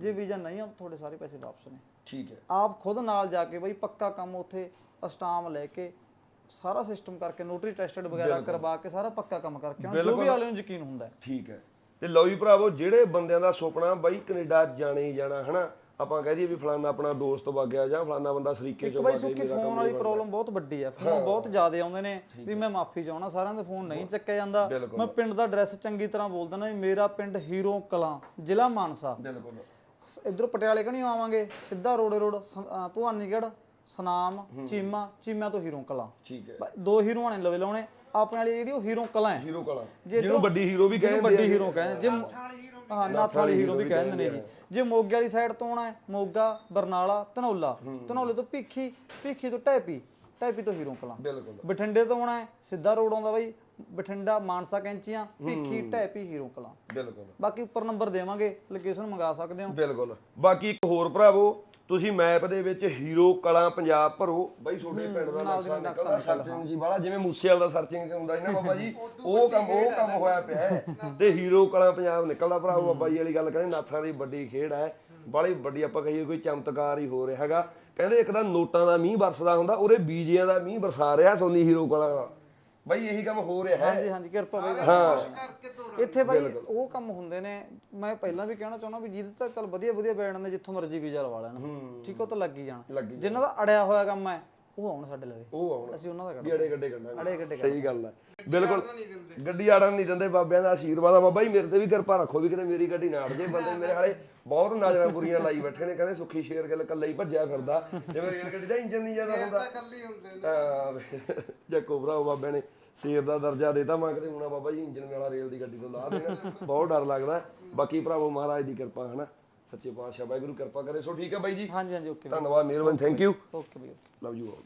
Speaker 1: ਜੇ ਵੀਜ਼ਾ ਨਹੀਂ ਆ ਤੁਹਾਡੇ ਸਾਰੇ ਪੈਸੇ ਵਾਪਸ ਨੇ।
Speaker 2: ਠੀਕ ਹੈ।
Speaker 1: ਆਪ ਖੁਦ ਨਾਲ ਜਾ ਕੇ ਬਈ ਪੱਕਾ ਕੰਮ ਉੱਥੇ ਅਸਟਾਮ ਲੈ ਕੇ ਸਾਰਾ ਸਿਸਟਮ ਕਰਕੇ ਨੋਟਰੀ ਟੈਸਟਡ ਵਗੈਰਾ ਕਰਵਾ ਕੇ ਸਾਰਾ ਪੱਕਾ ਕੰਮ ਕਰਕੇ ਜੋ ਵੀ ਵਾਲੇ ਨੂੰ ਯਕੀਨ ਹੁੰਦਾ।
Speaker 2: ਠੀਕ ਹੈ। ਤੇ ਲਓ ਜੀ ਭਰਾਵੋ ਜਿਹੜੇ ਬੰਦਿਆਂ ਦਾ ਸੁਪਨਾ ਬਾਈ ਕੈਨੇਡਾ ਜਾਣੇ ਜਾਣਾ ਹਨਾ? ਆਪਾਂ ਕਹਿ ਦਈਏ ਵੀ ਫਲਾਨਾ ਆਪਣਾ ਦੋਸਤ ਵਗ ਗਿਆ ਜਾਂ ਫਲਾਨਾ ਬੰਦਾ ਸਰੀਕੇ
Speaker 1: ਇੱਕ
Speaker 2: ਚੋਂ
Speaker 1: ਬਾਈ
Speaker 2: ਵਗ ਗਿਆ
Speaker 1: ਸੁੱਕੀ
Speaker 2: ਮੇਰਾ
Speaker 1: ਫੋਨ
Speaker 2: ਕੰਮ
Speaker 1: ਵਾਲੀ
Speaker 2: ਨਹੀਂ
Speaker 1: ਪ੍ਰੋਬਲਮ ਬਹੁਤ ਵੱਡੀ ਹੈ। ਫੋਨ ਬਹੁਤ ਜ਼ਿਆਦਾ ਆਉਂਦੇ ਨੇ ਵੀ ਮੈਂ ਮਾਫੀ ਚਾਹਣਾ ਸਾਰਿਆਂ ਦੇ ਫੋਨ ਨਹੀਂ ਚੱਕਿਆ ਜਾਂਦਾ।
Speaker 2: ਬਿਲਕੁਲ।
Speaker 1: ਮੈਂ ਪਿੰਡ ਦਾ ਐਡਰੈਸ ਚੰਗੀ ਤਰ੍ਹਾਂ ਬੋਲ ਦਿੰਦਾ ਵੀ ਮੇਰਾ ਪਿੰਡ ਹੀਰੋ ਕਲਾਂ ਜ਼ਿਲ੍ਹਾ ਮਾਨਸਾ।
Speaker 2: ਬਿਲਕੁਲ।
Speaker 1: ਇਧਰੋਂ ਪਟਿਆਲੇ ਕਣੀ ਆਵਾਂਗੇ? ਸਿੱਧਾ ਰੋੜੇ ਰੋਡ ਸ- ਭਵਾਨੀਗੜ੍ਹ ਸਨਾਮ ਚੀਮਾ ਚੀਮਾ ਤੋਂ ਹੀਰੋ ਕਲਾਂ।
Speaker 2: ਠੀਕ ਹੈ।
Speaker 1: ਦੋ ਹੀਰੋਆਂ ਨੇ ਲਵੇ ਲਾਉਣੇ ਆਪਣੇ ਵਾਲੀ ਜਿਹੜੀ ਉਹ ਹੀਰੋ ਕਲਾਂ ਹੈ।
Speaker 2: ਹੀਰੋ ਕਲਾ। ਜਿਹਨੂੰ ਵੱਡੀ ਹੀਰੋ ਵੀ
Speaker 1: ਜਿਹਨੂੰ
Speaker 2: ਕਹਿੰਦੇ
Speaker 1: ਵੱਡੀ ਹੀਰੋ ਕਹਿੰਦੇ ਜੇ ਹਾਂ ਨਾਥ ਵਾਲੀ ਹੀਰੋ ਵੀ ਕਹਿੰਦੇ ਨੇ ਜੀ। ਜੇ ਮੋਗੇ ਵਾਲੀ ਸਾਈਡ ਤੋਂ ਆਉਣਾ ਹੈ ਮੋਗਾ ਬਰਨਾਲਾ ਧਨੌਲਾ। ਧਨੌਲੇ ਤੋਂ ਭੀਖੀ ਭੀਖੀ ਤੋਂ ਟੈਪੀ ਟੈਪੀ ਤੋਂ ਹੀਰੋ ਕਲਾਂ।
Speaker 2: ਬਿਲਕੁਲ।
Speaker 1: ਬਠਿੰਡੇ ਤੋਂ ਆਉਣਾ ਹੈ ਸਿੱਧਾ ਰੋਡ ਆਉਂਦਾ ਬਾਈ ਬਠਿੰਡਾ ਮਾਨਸਾ ਕੈਂਚੀਆਂ ਭੀਖੀ ਢੈਪੀ ਹੀਰੋ ਕਲਾਂ।
Speaker 2: ਬਿਲਕੁਲ।
Speaker 1: ਬਾਕੀ ਉੱਪਰ ਨੰਬਰ ਦੇਵਾਂਗੇ ਲੋਕੇਸ਼ਨ ਮੰਗਾ ਸਕਦੇ ਹੋ।
Speaker 2: ਬਿਲਕੁਲ। ਬਾਕੀ ਇੱਕ ਹੋਰ ਭਰਾਵੋ ਤੁਸੀਂ ਮੈਪ ਦੇ ਵਿੱਚ ਹੀਰੋ ਕਲਾਂ ਪੰਜਾਬ ਭਰੋ। ਬਈ ਤੁਹਾਡੇ ਪਿੰਡ ਦਾ ਨਕਸ਼ਾ ਨਿਕਲਦਾ ਸਰਚਿੰਗ ਜੀ ਵਾਲਾ ਜਿਵੇਂ ਮੂਸੇਵਾਲ ਦਾ ਸਰਚਿੰਗ ਹੁੰਦਾ ਸੀ ਨਾ ਬਾਬਾ ਜੀ ਉਹ ਕੰਮ ਉਹ ਕੰਮ ਹੋਇਆ ਪਿਆ ਹੈ। ਤੇ ਹੀਰੋ ਕਲਾਂ ਪੰਜਾਬ ਨਿਕਲਦਾ ਭਰਾਵੋ ਬਾਬਾ ਜੀ ਵਾਲੀ ਗੱਲ ਕਹਿੰਦੇ ਨਾਥਾਂ ਦੀ ਵੱਡੀ ਖੇਡ ਹੈ। ਬਾਲੀ ਵੱਡੀ ਆਪਾਂ ਕਹੀਏ ਕੋਈ ਚਮਤਕਾਰ ਹੀ ਹੋ ਰਿਹਾ ਹੈਗਾ। ਕਹਿੰਦੇ ਇੱਕ ਤਾਂ ਨੋਟਾਂ ਦਾ ਮੀਂਹ ਵਰਸਦਾ ਹੁੰਦਾ ਉਹਦੇ ਬੀਜਿਆਂ ਦਾ ਮੀਂਹ ਵਰਸਾ ਰਿਹਾ ਸੋਨੀ ਹੀਰੋ ਕਲਾਂ ਬਈ ਇਹੀ ਕੰਮ ਹੋ ਰਿਹਾ ਹੈ।
Speaker 1: ਹਾਂਜੀ ਹਾਂਜੀ ਕਿਰਪਾ ਬਾਈ।
Speaker 2: ਹਾਂ।
Speaker 7: ਕਰਕੇ ਤੋਰ
Speaker 1: ਇੱਥੇ ਬਾਈ ਉਹ ਕੰਮ ਹੁੰਦੇ ਨੇ ਮੈਂ ਪਹਿਲਾਂ ਵੀ ਕਹਿਣਾ ਚਾਹੁੰਦਾ ਵੀ ਜਿਹਦੇ ਤਾਂ ਚੱਲ ਵਧੀਆ ਵਧੀਆ ਬੈਂਡ ਨੇ ਜਿੱਥੋਂ ਮਰਜ਼ੀ ਵੀਜ਼ਾ ਲਵਾ ਲੈਣ। ਠੀਕ ਉਹ ਤਾਂ ਲੱਗ ਹੀ ਜਾਣ।
Speaker 2: ਲੱਗੀ
Speaker 1: ਜਿਨ੍ਹਾਂ ਦਾ ਅੜਿਆ ਹੋਇਆ ਕੰਮ ਹੈ ਉਹ ਆਉਣ ਸਾਡੇ ਲਵੇ।
Speaker 2: ਉਹ ਆਉਣਾ।
Speaker 1: ਅਸੀਂ ਉਹਨਾਂ ਦਾ
Speaker 2: ਵੀ ਅੜੇ ਗੱਡੇ ਕੱਢਾਂਗੇ।
Speaker 1: ਅੜੇ ਗੱਡੇ
Speaker 2: ਸਹੀ ਗੱਲ ਹੈ। ਬਿਲਕੁਲ। ਗੱਡੀ ਆੜਨ ਨਹੀਂ ਦਿੰਦੇ ਬਾਬਿਆਂ ਦਾ ਆਸ਼ੀਰਵਾਦ ਆ। ਬਾਬਾ ਜੀ ਮੇਰੇ ਤੇ ਵੀ ਕਿਰਪਾ ਰੱਖੋ ਵੀ ਕਿਤੇ ਮੇਰੀ ਗੱਡੀ ਨਾ ਅੜ ਜੇ ਬੰਦੇ ਮੇਰੇ ਹਾਲੇ ਬਹੁਤ ਨਜ਼ਰਾਂ ਬੁਰੀਆਂ ਲਾਈ ਬੈਠੇ ਨੇ ਕਹਿੰਦੇ ਸੁੱਖੀ ਸ਼ੇਰ ਗੱਲ ਕੱਲਾ ਹੀ ਭੱਜਿਆ ਫਿਰਦਾ। ਜਿਵੇਂ ਰੇਲ ਗੱਡੀ ਦਾ ਇੰਜਨ ਨਹੀਂ ਜ਼ਿਆਦਾ ਹੁੰਦਾ।
Speaker 7: ਤਾਂ ਕੱਲੀ ਹੁੰਦੇ ਨੇ।
Speaker 2: ਹਾਂ ਜੱਕੋ ਭਰਾ ਬਾਬਿਆਂ ਨੇ ਸ਼ੇਰ ਦਾ ਦਰਜਾ ਦੇਤਾ ਮੈਂ ਕਿਤੇ ਹੁਣ ਬਾਬਾ ਜੀ ਇੰਜਨ ਵਾਲਾ ਰੇਲ ਦੀ ਗੱਡੀ ਤੋਂ ਲਾ ਦੇਣਾ ਬਹੁਤ ਡਰ ਲੱਗਦਾ ਬਾਕੀ ਭਰਾਵੋ ਮਹਾਰਾਜ ਦੀ ਕਿਰਪਾ ਹਨਾ? ਸੱਚੇ ਪਾਤਸ਼ਾਹ ਵਾਹਿਗੁਰੂ ਕਿਰਪਾ ਕਰੇ। ਸੋ ਠੀਕ ਹੈ ਬਾਈ ਜੀ।
Speaker 1: ਹਾਂਜੀ ਹਾਂਜੀ ਓਕੇ
Speaker 2: ਧੰਨਵਾਦ ਮਿਹਰਬਾਨੀ thank you
Speaker 1: okay bye
Speaker 2: love you all